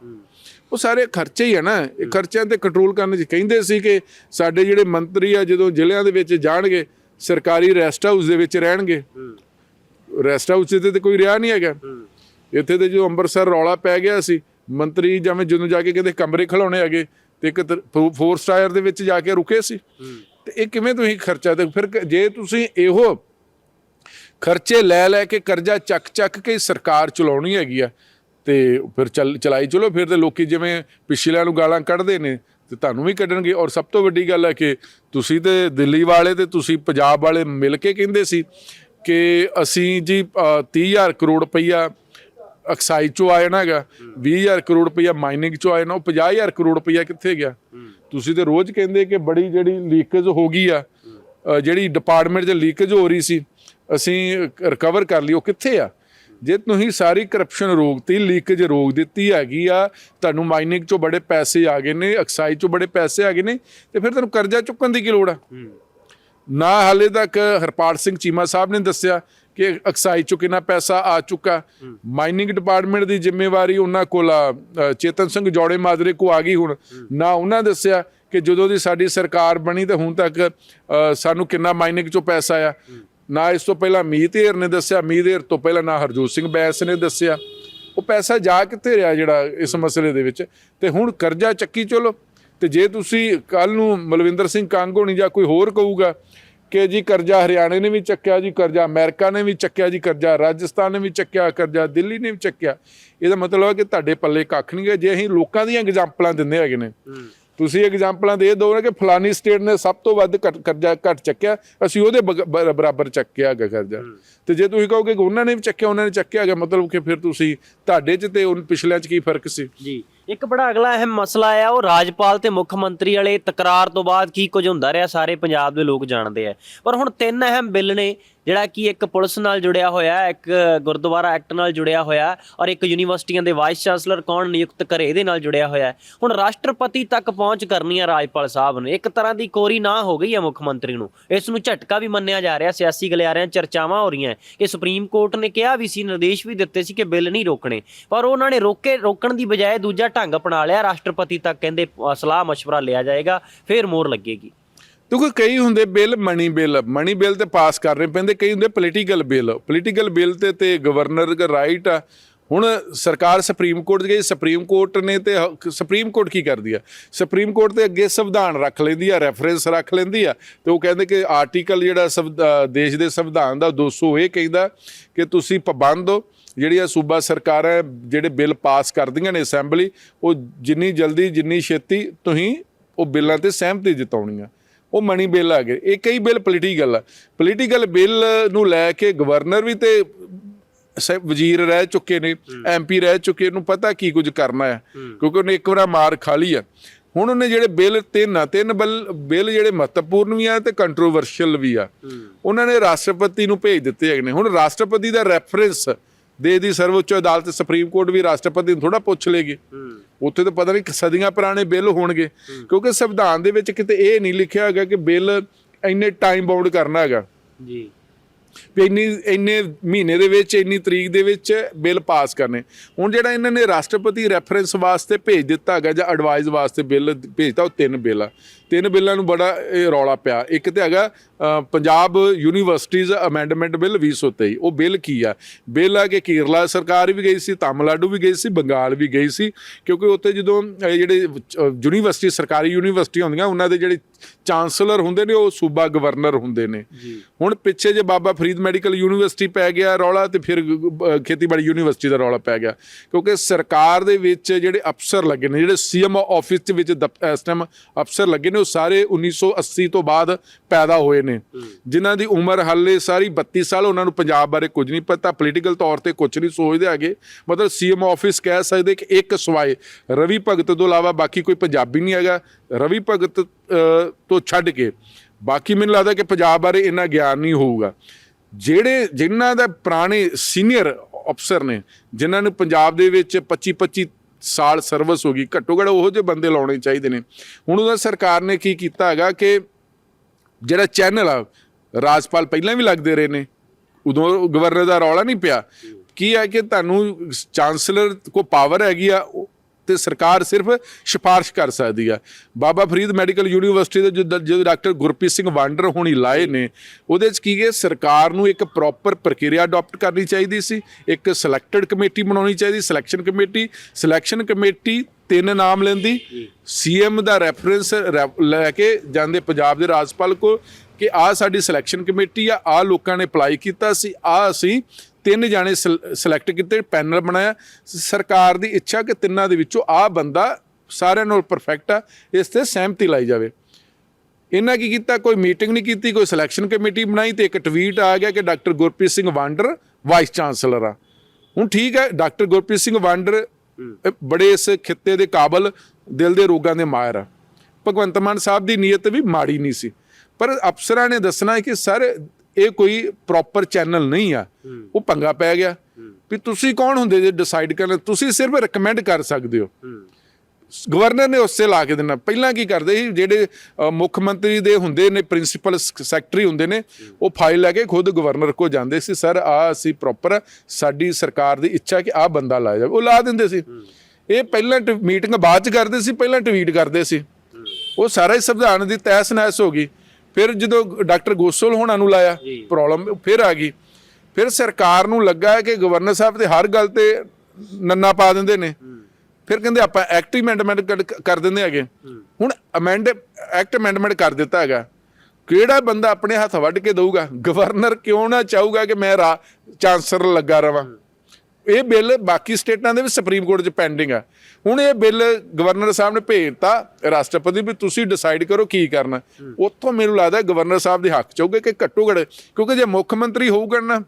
ਉਹ ਸਾਰੇ ਖਰਚੇ ਹੀ ਆ ਨਾ ਇਹ ਖਰਚਿਆਂ ਤੇ ਕੰਟਰੋਲ ਕਰਨ ਚ ਕਹਿੰਦੇ ਸੀ ਕਿ ਸਾਡੇ ਜਿਹੜੇ ਮੰਤਰੀ ਆ ਜਦੋਂ ਜ਼ਿਲ੍ਹਿਆਂ ਦੇ ਵਿੱਚ ਜਾਣਗੇ ਸਰਕਾਰੀ ਰੈਸਟ ਹਾਊਸ ਦੇ ਵਿੱਚ ਰਹਿਣਗੇ। ਰੈਸਟ ਹਾਊਸ ਤੇ ਤੇ ਕੋਈ ਰਿਹਾ ਨਹੀਂ ਹੈਗਾ। ਇੱਥੇ ਤੇ ਜੋ ਅੰਮ੍ਰਿਤਸਰ ਰੌਲਾ ਪੈ ਗਿਆ ਸੀ ਮੰਤਰੀ ਜਿਵੇਂ ਜਦੋਂ ਜਾ ਕੇ ਕਹਿੰਦੇ ਕਮਰੇ ਖਲਾਉਣੇ ਹੈਗੇ ਤੇ ਇੱਕ 4 ਸਟਾਰ ਦੇ ਵਿੱਚ ਜਾ ਕੇ ਰੁਕੇ ਸੀ। ਤੇ ਇਹ ਕਿਵੇਂ ਤੁਸੀਂ ਖਰਚਾ ਤੇ ਫਿਰ ਜੇ ਤੁਸੀਂ ਇਹੋ ਖਰਚੇ ਲੈ ਲੈ ਕੇ ਕਰਜ਼ਾ ਚੱਕ ਚੱਕ ਕੇ ਸਰਕਾਰ ਚਲਾਉਣੀ ਹੈਗੀ ਆ ਤੇ ਫਿਰ ਚੱਲ ਚਲਾਈ ਚਲੋ ਫਿਰ ਤੇ ਲੋਕੀ ਜਿਵੇਂ ਪਿਛਲਿਆਂ ਨੂੰ ਗਾਲਾਂ ਕੱਢਦੇ ਨੇ ਤੇ ਤੁਹਾਨੂੰ ਵੀ ਕੱਢਣਗੇ। ਔਰ ਸਭ ਤੋਂ ਵੱਡੀ ਗੱਲ ਹੈ ਕਿ ਤੁਸੀਂ ਤੇ ਦਿੱਲੀ ਵਾਲੇ ਤੇ ਤੁਸੀਂ ਪੰਜਾਬ ਵਾਲੇ ਮਿਲ ਕੇ ਕਹਿੰਦੇ ਸੀ ਕਿ ਅਸੀਂ ਜੀ ਅ, 30000 ਕਰੋੜ ਰੁਪਈਆ ਐਕਸਾਈਜ਼ ਚੋਂ ਆ ਨਾ ਹੈਗਾ 20000 ਕਰੋੜ ਰੁਪਈਆ ਮਾਈਨਿੰਗ ਚੋਂ ਆ ਨਾ ਉਹ 50000 ਕਰੋੜ ਰੁਪਈਆ ਕਿੱਥੇ ਗਿਆ? ਤੁਸੀਂ ਤੇ ਰੋਜ਼ ਕਹਿੰਦੇ ਕਿ ਬੜੀ ਜਿਹੜੀ ਲੀਕੇਜ ਹੋ ਗਈ ਆ ਜਿਹੜੀ ਡਿਪਾਰਟਮੈਂਟ 'ਚ ਲੀਕੇਜ ਹੋ ਰਹੀ ਸੀ ਅਸੀਂ ਰਿਕਵਰ ਕਰ ਲਈ ਉਹ ਕਿੱਥੇ ਆ? ਜੇ ਤੁਸੀਂ ਸਾਰੀ ਕਰਪਸ਼ਨ ਰੋਕਤੀ ਲੀਕੇਜ ਰੋਕ ਦਿੱਤੀ ਹੈਗੀ ਆ ਤੁਹਾਨੂੰ ਮਾਈਨਿੰਗ 'ਚੋਂ ਬੜੇ ਪੈਸੇ ਆ ਗਏ ਨੇ ਐਕਸਾਈਜ਼ 'ਚੋਂ ਬੜੇ ਪੈਸੇ ਆ ਗਏ ਨੇ ਤੇ ਫਿਰ ਤੁਹਾਨੂੰ ਕਰਜ਼ਾ ਚੁੱਕਣ ਦੀ ਕੀ ਲੋੜ ਆ? ਨਾ ਹਾਲੇ ਤੱਕ ਹਰਪਾਲ ਸਿੰਘ ਚੀਮਾ ਸਾਹਿਬ ਨੇ ਦੱਸਿਆ ਕਿ ਐਕਸਾਈਜ਼ ਚੋਂ ਕਿੰਨਾ ਪੈਸਾ ਆ ਚੁੱਕਾ। ਮਾਈਨਿੰਗ ਡਿਪਾਰਟਮੈਂਟ ਦੀ ਜ਼ਿੰਮੇਵਾਰੀ ਉਹਨਾਂ ਕੋਲ ਆ, ਚੇਤਨ ਸਿੰਘ ਜੋੜੇ ਮਾਜਰੇ ਕੋ ਆ ਗਈ ਹੁਣ। ਨਾ ਉਹਨਾਂ ਦੱਸਿਆ ਕਿ ਜਦੋਂ ਦੀ ਸਾਡੀ ਸਰਕਾਰ ਬਣੀ ਤੇ ਹੁਣ ਤੱਕ ਸਾਨੂੰ ਕਿੰਨਾ ਮਾਈਨਿੰਗ ਚੋਂ ਪੈਸਾ ਆ ਨਾ ਇਸ ਤੋਂ ਪਹਿਲਾਂ ਮੀਤ ਹੀਰ ਨੇ ਦੱਸਿਆ, ਮੀਤ ਹੀਰ ਤੋਂ ਪਹਿਲਾਂ ਨਾ ਹਰਜੋਤ ਸਿੰਘ ਬੈਂਸ ਨੇ ਦੱਸਿਆ। ਉਹ ਪੈਸਾ ਜਾ ਕਿੱਥੇ ਰਿਹਾ ਜਿਹੜਾ ਇਸ ਮਸਲੇ ਦੇ ਵਿੱਚ? ਤੇ ਹੁਣ ਕਰਜ਼ਾ ਚੱਕੀ ਚਲੋ। ਤੇ ਜੇ ਤੁਸੀਂ ਕੱਲ ਨੂੰ ਮਲਵਿੰਦਰ ਸਿੰਘ ਕੰਗ ਹੋਣੀ ਜਾਂ ਕੋਈ ਹੋਰ ਕਹੂਗਾ ਕਿ ਜੀ ਕਰਜ਼ਾ ਹਰਿਆਣੇ ਨੇ ਵੀ ਚੱਕਿਆ ਜੀ, ਕਰਜ਼ਾ ਅਮਰੀਕਾ ਨੇ ਵੀ ਚੱਕਿਆ ਜੀ, ਕਰਜ਼ਾ ਰਾਜਸਥਾਨ ਨੇ ਵੀ ਚੱਕਿਆ, ਕਰਜ਼ਾ ਦਿੱਲੀ ਨੇ ਵੀ ਚੱਕਿਆ। ਇਹਦਾ ਮਤਲਬ ਹੈ ਕਿ ਤੁਹਾਡੇ ਪੱਲੇ ਕੱਖ ਨਹੀਂ ਗਾ ਜੇ ਅਸੀਂ ਲੋਕਾਂ ਦੀਆਂ ਐਗਜ਼ਾਮਪਲਾਂ ਦਿੰਦੇ ਹੈਗੇ ਨੇ ਤੁਸੀਂ ਐਗਜ਼ਾਮਪਲਾਂ ਦੇ ਦੋ ਨੇ ਕਿ ਫਲਾਨੀ ਸਟੇਟ ਨੇ ਸਭ ਤੋਂ ਵੱਧ ਕਰ- ਕਰਜ਼ਾ ਘੱਟ ਚੱਕਿਆ ਅਸੀਂ ਉਹਦੇ ਬਰਾਬਰ ਚੱਕਿਆ ਹੈਗਾ ਕਰਜ਼ਾ। ਤੇ ਜੇ ਤੁਸੀਂ ਕਹੋਗੇ ਕਿ ਉਹਨਾਂ ਨੇ ਵੀ ਚੱਕਿਆ ਉਹਨਾਂ ਨੇ ਚੱਕਿਆ ਹੈਗਾ ਮਤਲਬ ਕਿ ਫਿਰ ਤੁਸੀਂ ਤੁਹਾਡੇ 'ਚ ਤੇ ਉਹਨਾਂ ਪਿਛਲਿਆਂ 'ਚ ਕੀ ਫ਼ਰਕ ਸੀ? ਜੀ। ਇੱਕ ਬੜਾ ਅਗਲਾ ਅਹਿਮ ਮਸਲਾ ਆ, ਉਹ ਰਾਜਪਾਲ ਤੇ ਮੁੱਖ ਮੰਤਰੀ ਵਾਲੇ ਤਕਰਾਰ ਤੋਂ ਬਾਅਦ ਕੀ ਕੁਝ ਹੁੰਦਾ ਰਿਹਾ, ਸਾਰੇ ਪੰਜਾਬ ਦੇ ਲੋਕ ਜਾਣਦੇ ਆ। ਪਰ ਹੁਣ ਤਿੰਨ ਅਹਿਮ ਬਿੱਲ ਨੇ, ਜਿਹੜਾ ਕਿ ਇੱਕ ਪੁਲਿਸ ਨਾਲ ਜੁੜਿਆ ਹੋਇਆ, ਇੱਕ ਗੁਰਦੁਆਰਾ ਐਕਟ ਨਾਲ ਜੁੜਿਆ ਹੋਇਆ, ਔਰ ਇੱਕ ਯੂਨੀਵਰਸਿਟੀਆਂ ਦੇ ਵਾਈਸ ਚਾਂਸਲਰ ਕੌਣ ਨਿਯੁਕਤ ਕਰੇ, ਇਹਦੇ ਨਾਲ ਜੁੜਿਆ ਹੋਇਆ ਹੁਣ ਰਾਸ਼ਟਰਪਤੀ ਤੱਕ ਪਹੁੰਚ ਕਰਨੀ ਆ ਰਾਜਪਾਲ ਸਾਹਿਬ ਨੂੰ, ਇੱਕ ਤਰ੍ਹਾਂ ਦੀ ਕੋਰੀ ਨਾ ਹੋ ਗਈ ਹੈ ਮੁੱਖ ਮੰਤਰੀ ਨੂੰ। ਇਸ ਨੂੰ ਝਟਕਾ ਵੀ ਮੰਨਿਆ ਜਾ ਰਿਹਾ, ਸਿਆਸੀ ਗਲਿਆਰਿਆਂ ਚਰਚਾਵਾਂ ਹੋ ਰਹੀਆਂ ਕਿ ਸੁਪਰੀਮ ਕੋਰਟ ਨੇ ਕਿਹਾ ਵੀ ਸੀ, ਨਿਰਦੇਸ਼ ਵੀ ਦਿੱਤੇ ਸੀ ਕਿ ਬਿੱਲ ਨਹੀਂ ਰੋਕਣੇ, ਪਰ ਉਹਨਾਂ ਨੇ ਰੋਕੇ, ਰੋਕਣ ਦੀ ਬਜਾਏ ਦੂਜਾ ਢੰਗ ਅਪਣਾ ਲਿਆ, ਰਾਸ਼ਟਰਪਤੀ ਤੱਕ ਕਹਿੰਦੇ ਸਲਾਹ ਮਸ਼ਵਰਾ ਲਿਆ ਜਾਏਗਾ, ਫਿਰ ਮੋਹਰ ਲੱਗੇਗੀ। ਦੇਖੋ, ਕਈ ਹੁੰਦੇ bill, money bill. Money bill ਤੇ ਪਾਸ ਕਰਨੇ ਪੈਂਦੇ, ਕਈ ਹੁੰਦੇ ਪੋਲੀਟੀਕਲ ਬਿੱਲ। ਪੋਲੀਟੀਕਲ ਬਿੱਲ ਤੇ ਤੇ ਗਵਰਨਰ ਦਾ ਰਾਈਟ ਆ। ਹੁਣ ਸਰਕਾਰ ਸੁਪਰੀਮ ਕੋਰਟ ਗਈ, ਸੁਪਰੀਮ ਕੋਰਟ ਨੇ ਤੇ ਸੁਪਰੀਮ ਕੋਰਟ ਕੀ ਕਰਦੀ ਆ? ਸੁਪਰੀਮ ਕੋਰਟ ਤੇ ਅੱਗੇ ਸੰਵਿਧਾਨ ਰੱਖ ਲੈਂਦੀ ਆ ਰੈਫਰੈਂਸ ਰੱਖ ਲੈਂਦੀ ਆ। ਤੇ ਉਹ ਕਹਿੰਦੇ ਕਿ ਆਰਟੀਕਲ ਜਿਹੜਾ ਦੇਸ਼ ਦੇ ਸੰਵਿਧਾਨ ਦਾ 200 ਇਹ ਕਹਿੰਦਾ ਕਿ ਤੁਸੀਂ ਪਾਬੰਦ ਹੋ। ਜਿਹੜੀਆਂ ਸੂਬਾ ਸਰਕਾਰਾਂ ਜਿਹੜੇ ਬਿੱਲ ਪਾਸ ਕਰਦੀਆਂ ਨੇ ਅਸੈਂਬਲੀ ਉਹ ਜਿੰਨੀ ਜਲਦੀ ਜਿੰਨੀ ਛੇਤੀ ਤੁਸੀਂ ਉਹ ਬਿੱਲਾਂ ਤੇ ਸਹਿਮਤੀ ਜਤਾਉਣੀ ਆ। ਉਹ ਮਨੀ ਬਿੱਲ ਆ ਗਏ ਇਹ ਕਈ ਬਿੱਲ ਪੋਲੀਟੀਕਲ ਆ। ਪੋਲੀਟੀਕਲ ਬਿੱਲ ਨੂੰ ਲੈ ਕੇ ਗਵਰਨਰ ਵੀ ਤੇ ਵਜ਼ੀਰ ਰਹਿ ਚੁੱਕੇ ਨੇ ਐਮਪੀ ਰਹਿ ਚੁੱਕੇ ਨੂੰ ਪਤਾ ਕੀ ਕੁਝ ਕਰਨਾ ਹੈ ਕਿਉਂਕਿ ਉਹਨੇ ਇੱਕ ਵਾਰ ਮਾਰ ਖਾ ਲਈ ਆ। ਹੁਣ ਉਹਨੇ ਜਿਹੜੇ ਬਿੱਲ ਤਿੰਨ ਆ ਤਿੰਨ ਬਿੱਲ ਬਿੱਲ ਜਿਹੜੇ ਮਹੱਤਵਪੂਰਨ ਵੀ ਆ ਤੇ ਕੰਟਰੋਵਰਸ਼ੀਅਲ ਵੀ ਆ। ਉਹਨਾਂ ਨੇ ਰਾਸ਼ਟਰਪਤੀ ਨੂੰ ਭੇਜ ਦਿੱਤੇ ਹੈਗੇ ਨੇ। ਹੁਣ ਰਾਸ਼ਟਰਪਤੀ ਦਾ ਰੈਫਰੈਂਸ ਦੇ ਦੀ ਸਰਵਉੱਚ ਅਦਾਲਤ ਸੁਪਰੀਮ ਕੋਰਟ ਵੀ ਰਾਸ਼ਟਰਪਤੀ ਨੂੰ ਥੋੜਾ ਪੁੱਛ ਲੇਗੀ। ਉੱਥੇ ਤਾਂ ਪਤਾ ਨਹੀਂ ਸਦੀਆਂ ਪੁਰਾਣੇ ਬਿੱਲ ਹੋਣਗੇ। ਕਿਉਂਕਿ ਸੰਵਿਧਾਨ ਦੇ ਵਿੱਚ ਕਿਤੇ ਇਹ ਨਹੀਂ ਲਿਖਿਆ ਹੈਗਾ ਕਿ ਬਿੱਲ ਇੰਨੇ ਟਾਈਮ ਬਾਉਂਡ ਕਰਨਾ ਹੈਗਾ। ਜੀ। ਵੀ ਇੰਨੀ ਇੰਨੇ ਮਹੀਨੇ ਦੇ ਵਿੱਚ ਇੰਨੀ ਤਰੀਕ ਦੇ ਵਿੱਚ ਬਿੱਲ ਪਾਸ ਕਰਨੇ। ਹੁਣ ਜਿਹੜਾ ਇਹਨਾਂ ਨੇ ਰਾਸ਼ਟਰਪਤੀ ਰੈਫਰੈਂਸ ਵਾਸਤੇ ਭੇਜ ਦਿੱਤਾ ਹੈਗਾ ਜਾਂ ਐਡਵਾਈਸ ਵਾਸਤੇ ਬਿੱਲ ਭੇਜਤਾ ਉਹ ਤਿੰਨ ਬਿੱਲ ਆ। ਤਿੰਨ ਬਿੱਲਾਂ ਨੂੰ ਬੜਾ ਇਹ ਰੌਲਾ ਪਿਆ। ਇੱਕ ਤੇ ਹੈਗਾ ਪੰਜਾਬ ਯੂਨੀਵਰਸਿਟੀਜ਼ ਅਮੈਂਡਮੈਂਟ ਬਿੱਲ 2023 ਉਹ ਬਿੱਲ ਕੀ ਆ? ਬਿੱਲ ਆ ਕਿ ਕੇਰਲਾ ਸਰਕਾਰ ਵੀ ਗਈ ਸੀ ਤਾਮਿਲਨਾਡੂ ਵੀ ਗਈ ਸੀ ਬੰਗਾਲ ਵੀ ਗਈ ਸੀ। ਕਿਉਂਕਿ ਉੱਥੇ ਜਦੋਂ ਜਿਹੜੇ ਯੂਨੀਵਰਸਿਟੀ ਸਰਕਾਰੀ ਯੂਨੀਵਰਸਿਟੀ ਹੁੰਦੀਆਂ ਉਹਨਾਂ ਦੇ ਜਿਹੜੇ ਚਾਂਸਲਰ ਹੁੰਦੇ ਨੇ ਉਹ ਸੂਬਾ ਗਵਰਨਰ ਹੁੰਦੇ ਨੇ। ਹੁਣ ਪਿੱਛੇ ਜੇ ਬਾਬਾ ਫਰੀਦ ਮੈਡੀਕਲ ਯੂਨੀਵਰਸਿਟੀ ਪੈ ਗਿਆ ਰੌਲਾ ਤੇ ਫਿਰ ਖੇਤੀਬਾੜੀ ਯੂਨੀਵਰਸਿਟੀ ਦਾ ਰੌਲਾ ਪੈ ਗਿਆ। ਕਿਉਂਕਿ ਸਰਕਾਰ ਦੇ ਵਿੱਚ ਜਿਹੜੇ ਅਫਸਰ ਲੱਗੇ ਨੇ ਜਿਹੜੇ ਸੀਐਮ ਆਫਿਸ ਦੇ ਵਿੱਚ ਇਸ ਟਾਈਮ ਅਫਸਰ ਲੱਗੇ ਨੇ ਨੇ ਉਹ ਸਾਰੇ 1980 ਤੋਂ ਬਾਅਦ ਪੈਦਾ ਹੋਏ ਨੇ। ਜਿਨ੍ਹਾਂ ਦੀ ਉਮਰ ਹਾਲੇ ਸਾਰੀ 32 ਸਾਲ ਉਹਨਾਂ ਨੂੰ ਪੰਜਾਬ ਬਾਰੇ ਕੁਝ ਨਹੀਂ ਪਤਾ। ਪੋਲੀਟੀਕਲ ਤੌਰ ਤੇ ਕੁਝ ਨਹੀਂ ਸੋਚਦੇ ਹੈਗੇ। ਮਤਲਬ ਸੀਐਮ ਆਫਿਸ ਕਹਿ ਸਕਦੇ ਕਿ ਇੱਕ ਸਵਾਏ। ਰਵੀ ਭਗਤ ਤੋਂ ਇਲਾਵਾ ਬਾਕੀ ਕੋਈ ਪੰਜਾਬੀ ਨਹੀਂ ਹੈਗਾ। ਰਵੀ ਭਗਤ ਤੋਂ ਛੱਡ ਕੇ। ਬਾਕੀ ਮੈਨੂੰ ਲੱਗਦਾ ਕਿ ਪੰਜਾਬ ਬਾਰੇ ਇੰਨਾ ਗਿਆਨ ਨਹੀਂ ਹੋਊਗਾ। ਜਿਹੜੇ ਜਿਨ੍ਹਾਂ ਦਾ ਪੁਰਾਣੇ ਸੀਨੀਅਰ ਅਫਸਰ ਨੇ ਜਿਨ੍ਹਾਂ ਨੂੰ ਪੰਜਾਬ ਦੇ ਵਿੱਚ 25 25 ਸਾਲ ਸਰਵਿਸ ਹੋ ਗਈ, ਘੱਟੋ ਘੱਟ ਉਹੋ ਜਿਹੇ ਬੰਦੇ ਲਾਉਣੇ ਚਾਹੀਦੇ ਨੇ। ਹੁਣ ਉਹਦਾ ਸਰਕਾਰ ਨੇ ਕੀ ਕੀਤਾ ਹੈਗਾ ਕਿ ਜਿਹੜਾ ਚੈਨਲ ਆ, ਰਾਜਪਾਲ ਪਹਿਲਾਂ ਵੀ ਲੱਗਦੇ ਰਹੇ ਨੇ, ਉਦੋਂ ਗਵਰਨਰ ਦਾ ਰੌਲਾ ਨਹੀਂ ਪਿਆ। ਕੀ ਹੈ ਕਿ ਤੁਹਾਨੂੰ ਚਾਂਸਲਰ ਕੋ ਪਾਵਰ ਹੈਗੀ ਆ ਤੇ ਸਰਕਾਰ ਸਿਰਫ ਸਿਫਾਰਿਸ਼ ਕਰ ਸਕਦੀ ਆ। ਬਾਬਾ ਫਰੀਦ ਮੈਡੀਕਲ ਯੂਨੀਵਰਸਿਟੀ ਦੇ ਜਦੋਂ ਜਦੋਂ ਡਾਕਟਰ ਗੁਰਪ੍ਰੀਤ ਸਿੰਘ ਵਾਂਡਰ ਹੋਣੀ ਲਾਏ ਨੇ, ਉਹਦੇ ਚ ਕੀ ਹੈ, ਸਰਕਾਰ ਨੂੰ ਇੱਕ ਪ੍ਰੋਪਰ ਪ੍ਰਕਿਰਿਆ ਅਡਾਪਟ ਕਰਨੀ ਚਾਹੀਦੀ ਸੀ, ਇੱਕ ਸਿਲੈਕਟਡ ਕਮੇਟੀ ਬਣਾਉਣੀ ਚਾਹੀਦੀ ਸਿਲੈਕਸ਼ਨ ਕਮੇਟੀ ਸਿਲੈਕਸ਼ਨ ਕਮੇਟੀ ਤਿੰਨ ਨਾਮ ਲੈਂਦੀ ਸੀਐਮ ਦਾ ਰੈਫਰੈਂਸ ਲੈ ਕੇ ਜਾਂਦੇ ਪੰਜਾਬ ਦੇ ਰਾਜਪਾਲ ਕੋ ਕਿ ਆ ਸਾਡੀ ਸਿਲੈਕਸ਼ਨ ਕਮੇਟੀ ਆ ਆ ਲੋਕਾਂ ਨੇ ਅਪਲਾਈ ਕੀਤਾ ਸੀ ਆ ਅਸੀਂ ਤਿੰਨ ਜਾਣੇ ਸਿਲੈਕਟ ਕੀਤੇ ਪੈਨਲ ਬਣਾਇਆ। ਸਰਕਾਰ ਦੀ ਇੱਛਾ ਕਿ ਤਿੰਨਾਂ ਦੇ ਵਿੱਚੋਂ ਆ ਬੰਦਾ ਸਾਰਿਆਂ ਨਾਲੋਂ ਪਰਫੈਕਟ ਆ, ਇਸ ਤੇ ਸਹਿਮਤੀ ਲਾਈ ਜਾਵੇ। ਇਹਨਾਂ ਕੀ ਕੀਤਾ? ਕੋਈ ਮੀਟਿੰਗ ਨਹੀਂ ਕੀਤੀ, ਕੋਈ ਸਿਲੈਕਸ਼ਨ ਕਮੇਟੀ ਬਣਾਈ ਤੇ ਇੱਕ ਟਵੀਟ ਆ ਗਿਆ ਕਿ doctor Gurpreet Singh Wander vice chancellor ਆ। ਹੁਣ ਠੀਕ ਹੈ ਡਾਕਟਰ ਗੁਰਪ੍ਰੀਤ ਸਿੰਘ ਵਾਂਡਰ ਬੜੇ ਇਸ ਖਿੱਤੇ ਦੇ ਕਾਬਲ, ਦਿਲ ਦੇ ਰੋਗਾਂ ਦੇ ਮਾਹਿਰ ਆ। ਭਗਵੰਤ ਮਾਨ ਸਾਹਿਬ ਦੀ ਨੀਅਤ ਵੀ ਮਾੜੀ ਨਹੀਂ ਸੀ। ਪਰ ਅਫਸਰਾਂ ਨੇ ਦੱਸਣਾ ਕਿ ਸਰ ਇਹ ਕੋਈ ਪ੍ਰੋਪਰ ਚੈਨਲ ਨਹੀਂ ਆ। ਉਹ ਪੰਗਾ ਪੈ ਗਿਆ। ਵੀ ਤੁਸੀਂ ਕੌਣ ਹੁੰਦੇ ਜੇ ਡਿਸਾਈਡ ਕਰਨ? ਤੁਸੀਂ ਸਿਰਫ ਰეკਮੈਂਡ ਕਰ ਸਕਦੇ ਹੋ। ਗਵਰਨਰ ਨੇ ਉਸੇ ਲਾ ਕੇ ਦੇਣਾ। ਪਹਿਲਾਂ ਕੀ ਕਰਦੇ ਸੀ? ਜਿਹੜੇ ਮੁੱਖ ਮੰਤਰੀ ਦੇ ਹੁੰਦੇ ਨੇ ਪ੍ਰਿੰਸੀਪਲ ਸੈਕਟਰੀ ਹੁੰਦੇ ਨੇ ਉਹ ਫਾਈਲ ਲੈ ਕੇ ਖੁਦ ਗਵਰਨਰ ਕੋ ਜਾਂਦੇ ਸੀ। ਸਰ ਆ ਅਸੀਂ ਪ੍ਰੋਪਰ ਸਾਡੀ ਸਰਕਾਰ ਦੀ ਇੱਛਾ ਕਿ ਆ ਬੰਦਾ ਲਾਇਆ ਜਾਵੇ। ਉਹ ਲਾ ਦਿੰਦੇ ਸੀ। ਇਹ ਪਹਿਲਾਂ ਮੀਟਿੰਗ ਬਾਅਦ ਚ ਕਰਦੇ ਸੀ ਪਹਿਲਾਂ ਟਵੀਟ ਕਰਦੇ ਸੀ। ਉਹ ਸਾਰਾ ਹੀ ਸੰਵਿਧਾਨ ਦੀ ਤਹਿਸ ਨਹਿਸ ਹੋ ਗਈ। ਫਿਰ ਜਦੋਂ ਡਾਕਟਰ ਗੋਸਲ ਹੋਣਾ ਨੂੰ ਲਾਇਆ ਪ੍ਰੋਬਲਮ ਫਿਰ ਆ ਗਈ। ਫਿਰ ਸਰਕਾਰ ਨੂੰ ਲੱਗਾ ਕਿ ਗਵਰਨਰ ਸਾਹਿਬ ਤੇ ਹਰ ਗੱਲ ਤੇ ਨੰਨਾ ਪਾ ਦਿੰਦੇ ਨੇ। ਫਿਰ ਕਹਿੰਦੇ ਆਪਾਂ ਐਕਟ ਅਮੈਂਡਮੈਂਟ ਕਰ ਦਿੰਦੇ ਹੈਗੇ। ਹੁਣ ਅਮੈਂਡ ਐਕਟ ਅਮੈਂਡਮੈਂਟ ਕਰ ਦਿੱਤਾ ਹੈਗਾ। ਕਿਹੜਾ ਬੰਦਾ ਆਪਣੇ ਹੱਥ ਵੱਢ ਕੇ ਦਊਗਾ? ਗਵਰਨਰ ਕਿਉਂ ਨਾ ਚਾਹੂਗਾ ਕਿ ਮੈਂ ਰਾ ਚਾਂਸਲਰ ਲੱਗਾ ਰਵਾਂ? ਇਹ ਬਿੱਲ ਬਾਕੀ ਸਟੇਟਾਂ ਦੇ ਵੀ ਸੁਪਰੀਮ ਕੋਰਟ 'ਚ ਪੈਂਡਿੰਗ ਆ। ਹੁਣ ਇਹ ਬਿੱਲ ਗਵਰਨਰ ਸਾਹਿਬ ਨੇ ਭੇਜਤਾ ਰਾਸ਼ਟਰਪਤੀ ਵੀ ਤੁਸੀਂ ਡਿਸਾਈਡ ਕਰੋ ਕੀ ਕਰਨਾ। ਉੱਥੋਂ ਮੈਨੂੰ ਲੱਗਦਾ ਗਵਰਨਰ ਸਾਹਿਬ ਦੇ ਹੱਕ 'ਚ ਹੋਊਗਾ ਕਿ ਘੱਟੋ ਘੱਟ ਕਿਉਂਕਿ ਜੇ ਮੁੱਖ ਮੰਤਰੀ ਹੋਊਗਾ ਨਾ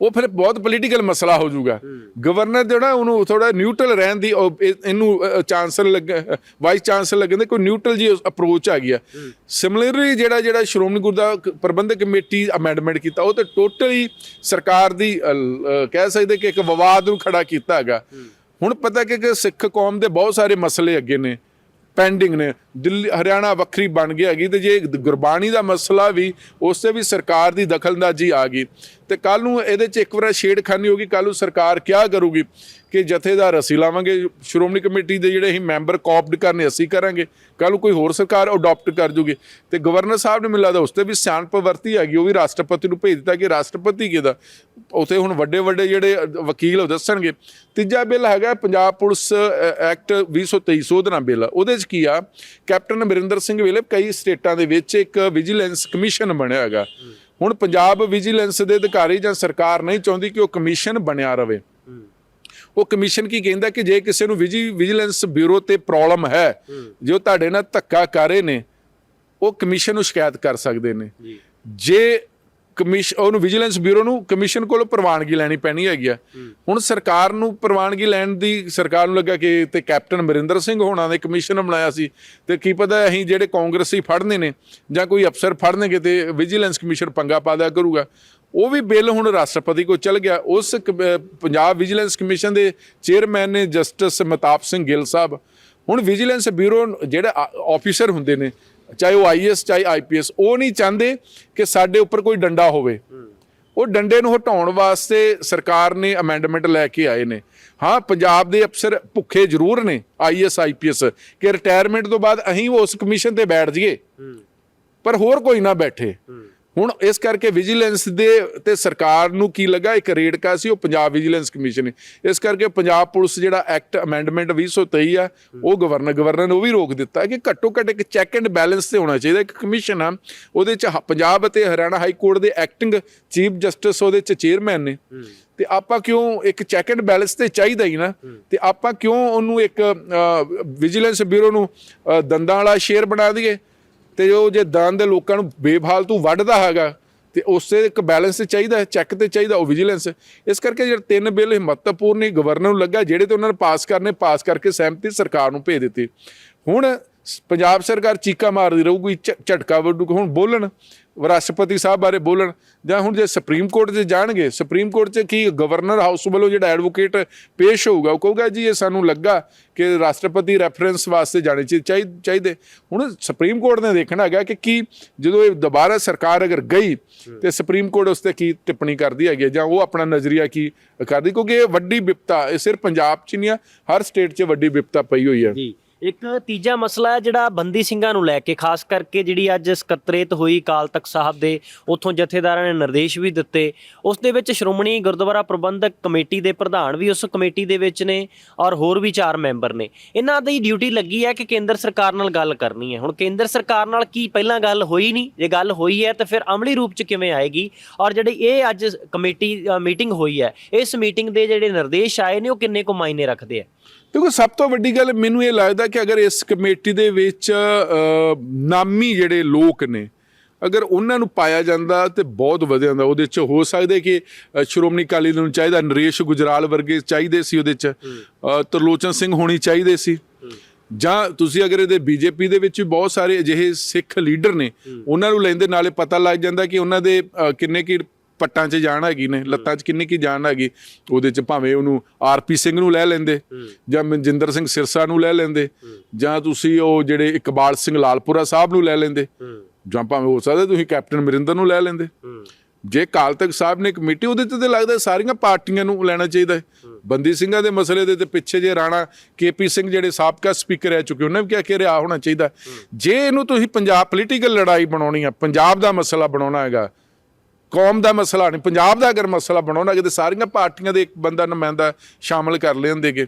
ਉਹ ਫਿਰ ਬਹੁਤ ਪੋਲੀਟੀਕਲ ਮਸਲਾ ਹੋ ਜਾਊਗਾ। ਗਵਰਨਰ ਜਿਹੜਾ ਉਹਨੂੰ ਥੋੜਾ ਨਿਊਟਰਲ ਰਹਿਣ ਦੀ ਇਹਨੂੰ ਚਾਂਸਲਰ ਲੱਗ ਵਾਈਸ ਚਾਂਸਲਰ ਲੱਗਣ ਦੇ ਕੋਈ ਨਿਊਟਰਲ ਜੀ ਅਪਰੋਚ ਆ ਗਿਆ ਸਿਮਿਲਰਲੀ ਜਿਹੜਾ ਜਿਹੜਾ ਸ਼੍ਰੋਮਣੀ ਗੁਰਦੁਆਰਾ ਪ੍ਰਬੰਧਕ ਕਮੇਟੀ ਅਮੈਂਡਮੈਂਟ ਕੀਤਾ ਉਹ ਤੇ ਟੋਟਲੀ ਸਰਕਾਰ ਦੀ ਕਹਿ ਸਕਦੇ ਕਿ ਇੱਕ ਵਿਵਾਦ ਨੂੰ ਖੜਾ ਕੀਤਾ ਹੈਗਾ। ਹੁਣ ਪਤਾ ਕਿ ਸਿੱਖ ਕੌਮ ਦੇ ਬਹੁਤ ਸਾਰੇ ਮਸਲੇ ਅੱਗੇ ਨੇ। ਪੈਂਡਿੰਗ ਨੇ। ਦਿੱਲੀ, ਹਰਿਆਣਾ ਵੱਖਰੀ ਬਣ ਗਿਆ ਹੈਗੀ ਤੇ ਜੇ ਗੁਰਬਾਣੀ ਦਾ ਮਸਲਾ ਵੀ ਉਸ ਤੇ ਵੀ ਸਰਕਾਰ ਦੀ ਦਖਲਅੰਦਾਜ਼ੀ ਆ ਗਈ। ਤੇ ਕੱਲ ਨੂੰ ਇਹਦੇ ਚ ਇੱਕ ਵਾਰ ਛੇੜਖਾਨੀ ਹੋਗੀ ਕੱਲ ਨੂੰ ਸਰਕਾਰ ਕਿਆ ਕਰੂਗੀ ਕਿ ਜਥੇਦਾਰ ਅਸੀਂ ਲਾਵਾਂਗੇ, ਸ਼੍ਰੋਮਣੀ ਕਮੇਟੀ ਦੇ ਜਿਹੜੇ ਅਸੀਂ ਮੈਂਬਰ ਕੌਪਟ ਕਰਨੇ ਅਸੀਂ ਕਰਾਂਗੇ ਕੱਲ ਨੂੰ ਕੋਈ ਹੋਰ ਸਰਕਾਰ ਅਡਾਪਟ ਕਰ ਜੂਗੀ। ਤੇ ਗਵਰਨਰ ਸਾਹਿਬ ਨੇ ਮੈਨੂੰ ਲੱਗਦਾ ਉਸ ਤੇ ਵੀ ਸਿਆਣਪ ਵਰਤੀ ਹੈਗੀ, ਉਹ ਵੀ ਰਾਸ਼ਟਰਪਤੀ ਨੂੰ ਭੇਜ ਦਿੱਤਾ ਕਿ ਰਾਸ਼ਟਰਪਤੀ ਕਿਹਦਾ? ਉਥੇ ਹੁਣ ਵੱਡੇ ਵੱਡੇ ਜਿਹੜੇ ਵਕੀਲ ਉਹ ਦੱਸਣਗੇ। ਤੀਜਾ ਬਿੱਲ ਹੈਗਾ ਪੰਜਾਬ ਪੁਲਿਸ ਐਕਟ 2023 ਸੋਧਣਾ ਬਿੱਲ। ਉਹਦੇ ਚ ਕੀ ਆ? ਕੈਪਟਨ ਅਮਰਿੰਦਰ ਸਿੰਘ ਵੇਲੇ ਕਈ ਸਟੇਟਾਂ ਦੇ ਵਿੱਚ ਇੱਕ ਵਿਜੀਲੈਂਸ ਕਮਿਸ਼ਨ ਬਣਿਆ ਹੈਗਾ। ਹੁਣ ਪੰਜਾਬ ਵਿਜੀਲੈਂਸ ਦੇ ਅਧਿਕਾਰੀ ਜਾਂ ਸਰਕਾਰ ਨਹੀਂ ਚਾਹੁੰਦੀ ਕਿ ਉਹ ਕਮਿਸ਼ਨ ਬਣਿਆ ਰਵੇ। ਉਹ ਕਮਿਸ਼ਨ ਕੀ ਕਹਿੰਦਾ ਕਿ ਜੇ ਕਿਸੇ ਨੂੰ ਵਿਜੀ ਵਿਜੀਲੈਂਸ ਬਿਊਰੋ ਤੇ ਪ੍ਰੋਬਲਮ ਹੈ ਜੋ ਤੁਹਾਡੇ ਨਾਲ ਧੱਕਾ ਕਰ ਰਹੇ ਨੇ ਉਹ ਕਮਿਸ਼ਨ ਨੂੰ ਸ਼ਿਕਾਇਤ ਕਰ ਸਕਦੇ ਨੇ। ਜੇ ਕਮਿਸ਼ਨ ਉਹਨੂੰ ਵਿਜੀਲੈਂਸ ਬਿਊਰੋ ਨੂੰ ਕਮਿਸ਼ਨ ਕੋਲੋਂ ਪ੍ਰਵਾਨਗੀ ਲੈਣੀ ਪੈਣੀ ਹੈਗੀ ਆ। ਹੁਣ ਸਰਕਾਰ ਨੂੰ ਪ੍ਰਵਾਨਗੀ ਲੈਣ ਦੀ ਸਰਕਾਰ ਨੂੰ ਲੱਗਾ ਕਿ ਤੇ ਕੈਪਟਨ ਅਮਰਿੰਦਰ ਸਿੰਘ ਹੋਣਾ ਨੇ ਕਮਿਸ਼ਨ ਬਣਾਇਆ ਸੀ ਤੇ ਕੀ ਪਤਾ ਅਸੀਂ ਜਿਹੜੇ ਕਾਂਗਰਸੀ ਫੜਨੇ ਨੇ ਜਾਂ ਕੋਈ ਅਫਸਰ ਫੜਨਗੇ ਤੇ ਵਿਜੀਲੈਂਸ ਕਮਿਸ਼ਨ ਪੰਗਾ ਪਾ ਦਿਆ ਕਰੂਗਾ। ਉਹ ਵੀ ਬਿੱਲ ਹੁਣ ਰਾਸ਼ਟਰਪਤੀ ਕੋਲ ਚਲ ਗਿਆ। ਉਸ ਪੰਜਾਬ ਵਿਜੀਲੈਂਸ ਕਮਿਸ਼ਨ ਦੇ ਚੇਅਰਮੈਨ ਨੇ ਜਸਟਿਸ ਮਤਾਬ ਸਿੰਘ ਗਿੱਲ ਸਾਹਿਬ। ਹੁਣ ਵਿਜੀਲੈਂਸ ਬਿਊਰੋ ਜਿਹੜੇ ਆਫੀਸਰ ਹੁੰਦੇ ਨੇ ਚਾਹੇ ਉਹ ਆਈਐਸ ਚਾਹੇ ਆਈਪੀਐਸ ਉਹ ਨਹੀਂ ਚਾਹੁੰਦੇ ਕਿ ਸਾਡੇ ਉੱਪਰ ਕੋਈ ਡੰਡਾ ਹੋਵੇ। ਉਹ ਡੰਡੇ ਨੂੰ ਹਟਾਉਣ ਵਾਸਤੇ ਸਰਕਾਰ ਨੇ ਅਮੈਂਡਮੈਂਟ ਲੈ ਕੇ ਆਏ ਨੇ। ਹਾਂ ਪੰਜਾਬ ਦੇ ਅਫਸਰ ਭੁੱਖੇ ਜ਼ਰੂਰ ਨੇ ਆਈਐਸ ਆਈਪੀਐਸ ਕਿ ਰਿਟਾਇਰਮੈਂਟ ਤੋਂ ਬਾਅਦ ਅਸੀਂ ਉਸ ਕਮਿਸ਼ਨ ਤੇ ਬੈਠ ਜਾਈਏ। ਪਰ ਹੋਰ ਕੋਈ ਨਾ ਬੈਠੇ। ਹੁਣ ਇਸ ਕਰਕੇ ਵਿਜੀਲੈਂਸ ਦੇ ਤੇ ਸਰਕਾਰ ਨੂੰ ਕੀ ਲੱਗਾ? ਇੱਕ ਰੇੜਕਾ ਸੀ ਉਹ ਪੰਜਾਬ ਵਿਜੀਲੈਂਸ ਕਮਿਸ਼ਨ ਇਸ ਕਰਕੇ ਪੰਜਾਬ ਪੁਲਿਸ ਜਿਹੜਾ ਐਕਟ ਅਮੈਂਡਮੈਂਟ 2023 ਆ ਉਹ ਗਵਰਨਰ ਗਵਰਨਰ ਨੇ ਉਹ ਵੀ ਰੋਕ ਦਿੱਤਾ ਕਿ ਘੱਟੋ ਘੱਟ ਇੱਕ ਚੈੱਕ ਐਂਡ ਬੈਲੈਂਸ ਤੇ ਹੋਣਾ ਚਾਹੀਦਾ। ਇੱਕ ਕਮਿਸ਼ਨ ਆ ਉਹਦੇ ਚ ਪੰਜਾਬ ਅਤੇ ਹਰਿਆਣਾ ਹਾਈ ਕੋਰਟ ਦੇ ਐਕਟਿੰਗ ਚੀਫ ਜਸਟਿਸ ਉਹਦੇ ਚ ਚੇਅਰਮੈਨ ਨੇ। ਤੇ ਆਪਾਂ ਕਿਉਂ ਇੱਕ ਚੈੱਕ ਐਂਡ ਬੈਲੈਂਸ ਤੇ ਚਾਹੀਦਾ ਹੀ ਨਾ? ਤੇ ਆਪਾਂ ਕਿਉਂ ਉਹਨੂੰ ਇੱਕ ਵਿਜੀਲੈਂਸ ਬਿਊਰੋ ਨੂੰ ਦੰਦਾਂ ਵਾਲਾ ਸ਼ੇਰ ਬਣਾ ਦਈਏ? ਤੇ ਉਹ ਜੇ ਦਾਨ ਦੇ ਲੋਕਾਂ ਨੂੰ ਬੇਫਾਲਤੂ ਵੱਢਦਾ ਹੈਗਾ, ਤੇ ਉਸੇ ਇੱਕ ਬੈਲੈਂਸ ਚਾਹੀਦਾ ਹੈ ਚੈੱਕ ਤੇ ਚਾਹੀਦਾ, ਉਹ ਵਿਜੀਲੈਂਸ। ਇਸ ਕਰਕੇ ਜਿਹੜੇ ਤਿੰਨ ਬਿੱਲ ਮਹੱਤਵਪੂਰਨ ਹੀ ਗਵਰਨਰ ਨੂੰ ਲੱਗਾ, ਜਿਹੜੇ ਤੇ ਉਹਨਾਂ ਨੇ ਪਾਸ ਕਰਨੇ, ਪਾਸ ਕਰਕੇ ਸਹਿਮਤੀ ਸਰਕਾਰ ਨੂੰ ਭੇਜ ਦਿੱਤੀ। ਹੁਣ ਪੰਜਾਬ ਸਰਕਾਰ ਚੀਕਾ ਮਾਰਦੀ ਰਹੂਗੀ, ਝ- ਝਟਕਾ ਵੱਡੂ ਹੁਣ ਬੋਲਣ। ਰਾਸ਼ਟਰਪਤੀ ਸਾਹਿਬ ਬਾਰੇ ਬੋਲਣ ਜਾਂ ਹੁਣ ਜੇ ਸੁਪਰੀਮ ਕੋਰਟ 'ਚ ਜਾਣਗੇ, ਸੁਪਰੀਮ ਕੋਰਟ 'ਚ ਕੀ ਗਵਰਨਰ ਹਾਊਸ ਵੱਲੋਂ ਜਿਹੜਾ ਐਡਵੋਕੇਟ ਪੇਸ਼ ਹੋਊਗਾ, ਉਹ ਕਹੂਗਾ ਜੀ ਇਹ ਸਾਨੂੰ ਲੱਗਾ ਕਿ ਰਾਸ਼ਟਰਪਤੀ ਰੈਫਰੈਂਸ ਵਾਸਤੇ ਜਾਣੇ ਚਾਹੀ- ਚਾਹੀ- ਚਾਹੀਦੇ। ਹੁਣ ਸੁਪਰੀਮ ਕੋਰਟ ਨੇ ਦੇਖਣਾ ਹੈਗਾ ਕਿ ਕੀ ਜਦੋਂ ਇਹ ਦੁਬਾਰਾ ਸਰਕਾਰ ਅਗਰ ਗਈ ਤੇ ਸੁਪਰੀਮ ਕੋਰਟ ਉਸ ਤੇ ਕੀ ਟਿੱਪਣੀ ਕਰਦੀ ਹੈਗੀ ਹੈ ਜਾਂ ਉਹ ਆਪਣਾ ਨਜ਼ਰੀਆ ਕੀ ਕਰਦੀ, ਕਿਉਂਕਿ ਇਹ ਵੱਡੀ ਵਿਪਤਾ, ਇਹ ਸਿਰਫ ਪੰਜਾਬ 'ਚ ਨਹੀਂ ਆ, ਹਰ ਸਟੇਟ 'ਚ ਵੱਡੀ ਵਿਪਤਾ ਪਈ ਹੋਈ ਹੈ। ਜੀ। ਇੱਕ ਤੀਜਾ ਮਸਲਾ ਹੈ ਜਿਹੜਾ ਬੰਦੀ ਸਿੰਘਾਂ ਨੂੰ ਲੈ ਕੇ, ਖਾਸ ਕਰਕੇ ਜਿਹੜੀ ਅੱਜ ਸਕੱਤਰੇਤ ਹੋਈ ਕਾਲ ਤਖਤ ਸਾਹਿਬ ਦੇ, ਉੱਥੋਂ ਜਥੇਦਾਰਾਂ ਨੇ ਨਿਰਦੇਸ਼ ਵੀ ਦਿੱਤੇ। ਉਸ ਦੇ ਵਿੱਚ ਸ਼੍ਰੋਮਣੀ ਗੁਰਦੁਆਰਾ ਪ੍ਰਬੰਧਕ ਕਮੇਟੀ ਦੇ ਪ੍ਰਧਾਨ ਵੀ ਉਸ ਕਮੇਟੀ ਦੇ ਵਿੱਚ ਨੇ ਔਰ ਹੋਰ ਵੀ ਚਾਰ ਮੈਂਬਰ ਨੇ। ਇਹਨਾਂ ਦੀ ਡਿਊਟੀ ਲੱਗੀ ਹੈ ਕਿ ਕੇਂਦਰ ਸਰਕਾਰ ਨਾਲ ਗੱਲ ਕਰਨੀ ਹੈ। ਹੁਣ ਕੇਂਦਰ ਸਰਕਾਰ ਨਾਲ ਕੀ ਪਹਿਲਾਂ ਗੱਲ ਹੋਈ ਨਹੀਂ? ਜੇ ਗੱਲ ਹੋਈ ਹੈ ਤਾਂ ਫਿਰ ਅਮਲੀ ਰੂਪ ਚ ਕਿਵੇਂ ਆਏਗੀ? ਔਰ ਜਿਹੜੀ ਇਹ ਅੱਜ ਕਮੇਟੀ ਮੀਟਿੰਗ ਹੋਈ ਹੈ, ਇਸ ਮੀਟਿੰਗ ਦੇ ਜਿਹੜੇ ਨਿਰਦੇਸ਼ ਆਏ ਨੇ, ਉਹ ਕਿੰਨੇ ਕੁ ਮਾਇਨੇ ਰੱਖਦੇ ਆ? ਦੇਖੋ ਸਭ ਤੋਂ ਵੱਡੀ ਗੱਲ ਮੈਨੂੰ ਇਹ ਲੱਗਦਾ ਕਿ ਅਗਰ ਇਸ ਕਮੇਟੀ ਦੇ ਵਿੱਚ ਨਾਮੀ ਜਿਹੜੇ ਲੋਕ ਨੇ ਅਗਰ ਉਹਨਾਂ ਨੂੰ ਪਾਇਆ ਜਾਂਦਾ ਤੇ ਬਹੁਤ ਵਧੀਆ ਹੁੰਦਾ ਉਹਦੇ ਚ ਹੋ ਸਕਦਾ ਕਿ ਸ਼੍ਰੋਮਣੀ ਅਕਾਲੀ ਦਲ ਨੂੰ ਚਾਹੀਦਾ ਨਰੇਸ਼ ਗੁਜਰਾਲ ਵਰਗੇ ਚਾਹੀਦੇ ਸੀ ਉਹਦੇ ਚ ਤਰਲੋਚਨ ਸਿੰਘ ਹੋਣੀ ਚਾਹੀਦੇ ਸੀ। ਜਾਂ ਤੁਸੀਂ ਅਗਰ ਇਹਦੇ ਬੀਜੇਪੀ ਦੇ ਵਿੱਚ ਵੀ ਬਹੁਤ ਸਾਰੇ ਅਜਿਹੇ ਸਿੱਖ ਲੀਡਰ ਨੇ ਉਹਨਾਂ ਨੂੰ ਲੈਂਦੇ ਨਾਲੇ ਪਤਾ ਲੱਗ ਜਾਂਦਾ ਕਿ ਉਹਨਾਂ ਦੇ ਕਿੰਨੇ ਕੀ ਪੱਟਾਂ 'ਚ ਜਾਣ ਹੈਗੀ ਨੇ ਲੱਤਾਂ 'ਚ ਕਿੰਨੀ ਕੀ ਜਾਣ ਹੈਗੀ ਉਹਦੇ 'ਚ ਭਾਵੇਂ ਉਹਨੂੰ ਆਰਪੀ ਸਿੰਘ ਨੂੰ ਲੈ ਲੈਂਦੇ ਜਾਂ ਮਨਜਿੰਦਰ ਸਿੰਘ ਸਿਰਸਾ ਨੂੰ ਲੈ ਲੈਂਦੇ ਜਾਂ ਤੁਸੀਂ ਉਹ ਜਿਹੜੇ ਇਕਬਾਲ ਸਿੰਘ ਲਾਲਪੁਰਾ ਸਾਹਿਬ ਨੂੰ ਲੈ ਲੈਂਦੇ ਜਾਂ ਭਾਵੇਂ ਹੋ ਸਕਦਾ ਤੁਸੀਂ ਕੈਪਟਨ ਮਰਿੰਦਰ ਨੂੰ ਲੈ ਲੈਂਦੇ। ਜੇ ਕਾਲ ਤੱਕ ਸਾਹਿਬ ਨੇ ਕਮੇਟੀ ਉਹਦੇ ਤੇ ਤਾਂ ਲੱਗਦਾ ਸਾਰੀਆਂ ਪਾਰਟੀਆਂ ਨੂੰ ਲੈਣਾ ਚਾਹੀਦਾ ਹੈ। ਬੰਦੀ ਸਿੰਘਾਂ ਦੇ ਮਸਲੇ ਦੇ ਤੇ ਪਿੱਛੇ ਜੇ ਰਾਣਾ ਕੇਪੀ ਸਿੰਘ ਜਿਹੜੇ ਸਾਬਕਾ ਸਪੀਕਰ ਰਹਿ ਚੁੱਕੇ ਉਹਨਾਂ ਵੀ ਕਿਹਾ ਕਿ ਰਿਹਾ ਹੋਣਾ ਚਾਹੀਦਾ। ਜੇ ਇਹਨੂੰ ਤੁਸੀਂ ਪੰਜਾਬ ਪੋਲੀਟੀਕਲ ਲੜਾਈ ਬਣਾਉਣੀ ਆ ਪੰਜਾਬ ਦਾ ਮਸਲਾ ਬਣਾਉਣਾ ਹੈਗਾ ਕੌਮ ਦਾ ਮਸਲਾ ਨਹੀਂ, ਪੰਜਾਬ ਦਾ ਅਗਰ ਮਸਲਾ ਬਣਾਉਣਾ ਕਿ ਤੇ ਸਾਰੀਆਂ ਪਾਰਟੀਆਂ ਦੇ ਇੱਕ ਬੰਦਾ ਨੁਮਾਇੰਦਾ ਸ਼ਾਮਲ ਕਰ ਲੈਂਦੇਗੇ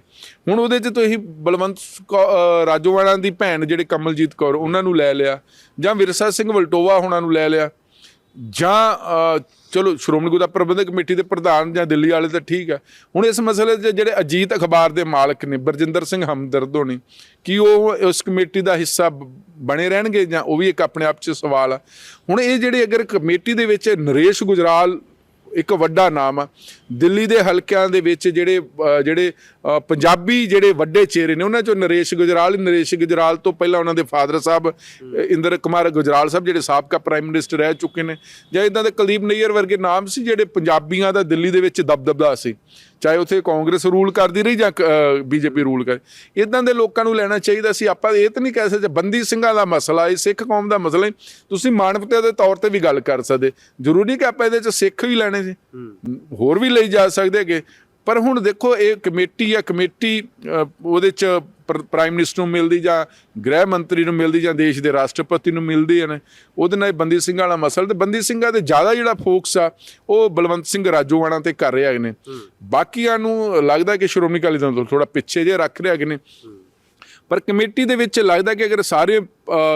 ਹੁਣ ਉਹਦੇ 'ਚ ਤੁਸੀਂ ਬਲਵੰਤ ਕੌ- ਅਹ ਦੀ ਭੈਣ ਜਿਹੜੇ ਕਮਲਜੀਤ ਕੌਰ, ਉਹਨਾਂ ਨੂੰ ਲੈ ਲਿਆ ਜਾਂ ਵਿਰਸਾ ਸਿੰਘ ਵਲਟੋਵਾ ਉਹਨਾਂ ਨੂੰ ਲੈ ਲਿਆ। ਜਾਂ ਚਲੋ, ਸ਼੍ਰੋਮਣੀ ਗੁਰਦੁਆਰਾ ਪ੍ਰਬੰਧਕ ਕਮੇਟੀ ਦੇ ਪ੍ਰਧਾਨ ਜਾਂ ਦਿੱਲੀ ਵਾਲੇ ਤਾਂ ਠੀਕ ਆ। ਹੁਣ ਇਸ ਮਸਲੇ 'ਚ ਜਿਹੜੇ ਅਜੀਤ ਅਖਬਾਰ ਦੇ ਮਾਲਕ ਨੇ, ਬਰਜਿੰਦਰ ਸਿੰਘ ਹਮਦਰਦ ਹੋਣੀ, ਕੀ ਉਹ ਉਸ ਕਮੇਟੀ ਦਾ ਹਿੱਸਾ ਬ- ਬਣੇ ਰਹਿਣਗੇ ਜਾਂ ਉਹ ਵੀ ਇੱਕ ਆਪਣੇ ਆਪ 'ਚ ਸਵਾਲ ਆ? ਹੁਣ ਇਹ ਜਿਹੜੇ ਅਗਰ ਕਮੇਟੀ ਦੇ ਵਿੱਚ ਨਰੇਸ਼ ਗੁਜਰਾਲ ਇੱਕ ਵੱਡਾ ਨਾਮ ਆ ਦਿੱਲੀ ਦੇ ਹਲਕਿਆਂ ਦੇ ਵਿੱਚ ਜਿਹੜੇ ਜਿਹੜੇ ਪੰਜਾਬੀ ਜਿਹੜੇ ਵੱਡੇ ਚਿਹਰੇ ਨੇ ਉਹਨਾਂ ਚੋਂ ਨਰੇਸ਼ ਗੁਜਰਾਲ ਨਰੇਸ਼ ਗੁਜਰਾਲ ਤੋਂ ਪਹਿਲਾਂ ਉਹਨਾਂ ਦੇ ਫਾਦਰ ਸਾਹਿਬ ਇੰਦਰ ਕੁਮਾਰ ਗੁਜਰਾਲ ਸਾਹਿਬ ਜਿਹੜੇ ਸਾਬਕਾ ਪ੍ਰਾਈਮ ਮਿਨਿਸਟਰ ਰਹਿ ਚੁੱਕੇ ਨੇ ਜਾਂ ਇਦਾਂ ਦੇ ਕੁਲਦੀਪ ਨਈਅਰ ਵਰਗੇ ਨਾਮ ਸੀ ਜਿਹੜੇ ਪੰਜਾਬੀਆਂ ਦਾ ਦਿੱਲੀ ਦੇ ਵਿੱਚ ਦਬਦਬਾ ਸੀ ਚਾਹੇ ਉੱਥੇ ਕਾਂਗਰਸ ਰੂਲ ਕਰਦੀ ਰਹੀ ਜਾਂ ਬੀਜੇਪੀ ਰੂਲ ਕਰ ਇਦਾਂ ਦੇ ਲੋਕਾਂ ਨੂੰ ਲੈਣਾ ਚਾਹੀਦਾ ਸੀ ਆਪਾਂ ਇਹ ਤਾਂ ਨਹੀਂ ਕਹਿ ਸਕਦੇ ਬੰਦੀ ਸਿੰਘਾਂ ਦਾ ਮਸਲਾ ਇਹ ਸਿੱਖ ਕੌਮ ਦਾ ਮਸਲਾ ਹੈ ਤੁਸੀਂ ਮਾਨਵਤਾ ਦੇ ਤੌਰ ਤੇ ਵੀ ਗੱਲ ਕਰ ਸਕਦੇ ਜ਼ਰੂਰੀ ਕਿ ਆਪਾਂ ਇਹਦੇ ਚ ਸਿੱਖ ਵੀ ਲੈਣੇ ਸੀ ਹੋਰ ਵੀ ਲਈ ਜਾ ਸਕਦੇ ਹੈਗੇ। ਪਰ ਹੁਣ ਦੇਖੋ ਇਹ ਕਮੇਟੀ ਆ ਕਮੇਟੀ ਉਹਦੇ ਚ ਪ੍ਰ- ਪ੍ਰਾਈਮ ਮਿਨਿਸਟਰ ਨੂੰ ਮਿਲਦੀ ਜਾਂ ਗ੍ਰਹਿ ਮੰਤਰੀ ਨੂੰ ਮਿਲਦੀ ਜਾਂ ਦੇਸ਼ ਦੇ ਰਾਸ਼ਟਰਪਤੀ ਨੂੰ ਮਿਲਦੀ ਨੇ ਉਹਦੇ ਨਾਲ ਬੰਦੀ ਸਿੰਘਾਂ ਵਾਲਾ ਮਸਲਾ। ਤੇ ਬੰਦੀ ਸਿੰਘਾਂ ਤੇ ਜ਼ਿਆਦਾ ਜਿਹੜਾ ਫੋਕਸ ਆ ਉਹ ਬਲਵੰਤ ਸਿੰਘ ਰਾਜੋਵਾਣਾ ਤੇ ਕਰ ਰਹੇ ਨੇ। ਬਾਕੀਆਂ ਨੂੰ ਲੱਗਦਾ ਕਿ ਸ਼੍ਰੋਮਣੀ ਅਕਾਲੀ ਦਲ ਤੋਂ ਥੋੜਾ ਪਿੱਛੇ ਜੇ ਰੱਖ ਰਹੇ ਨੇ। ਪਰ ਕਮੇਟੀ ਦੇ ਵਿੱਚ ਲੱਗਦਾ ਕਿ ਅਗਰ ਸਾਰੇ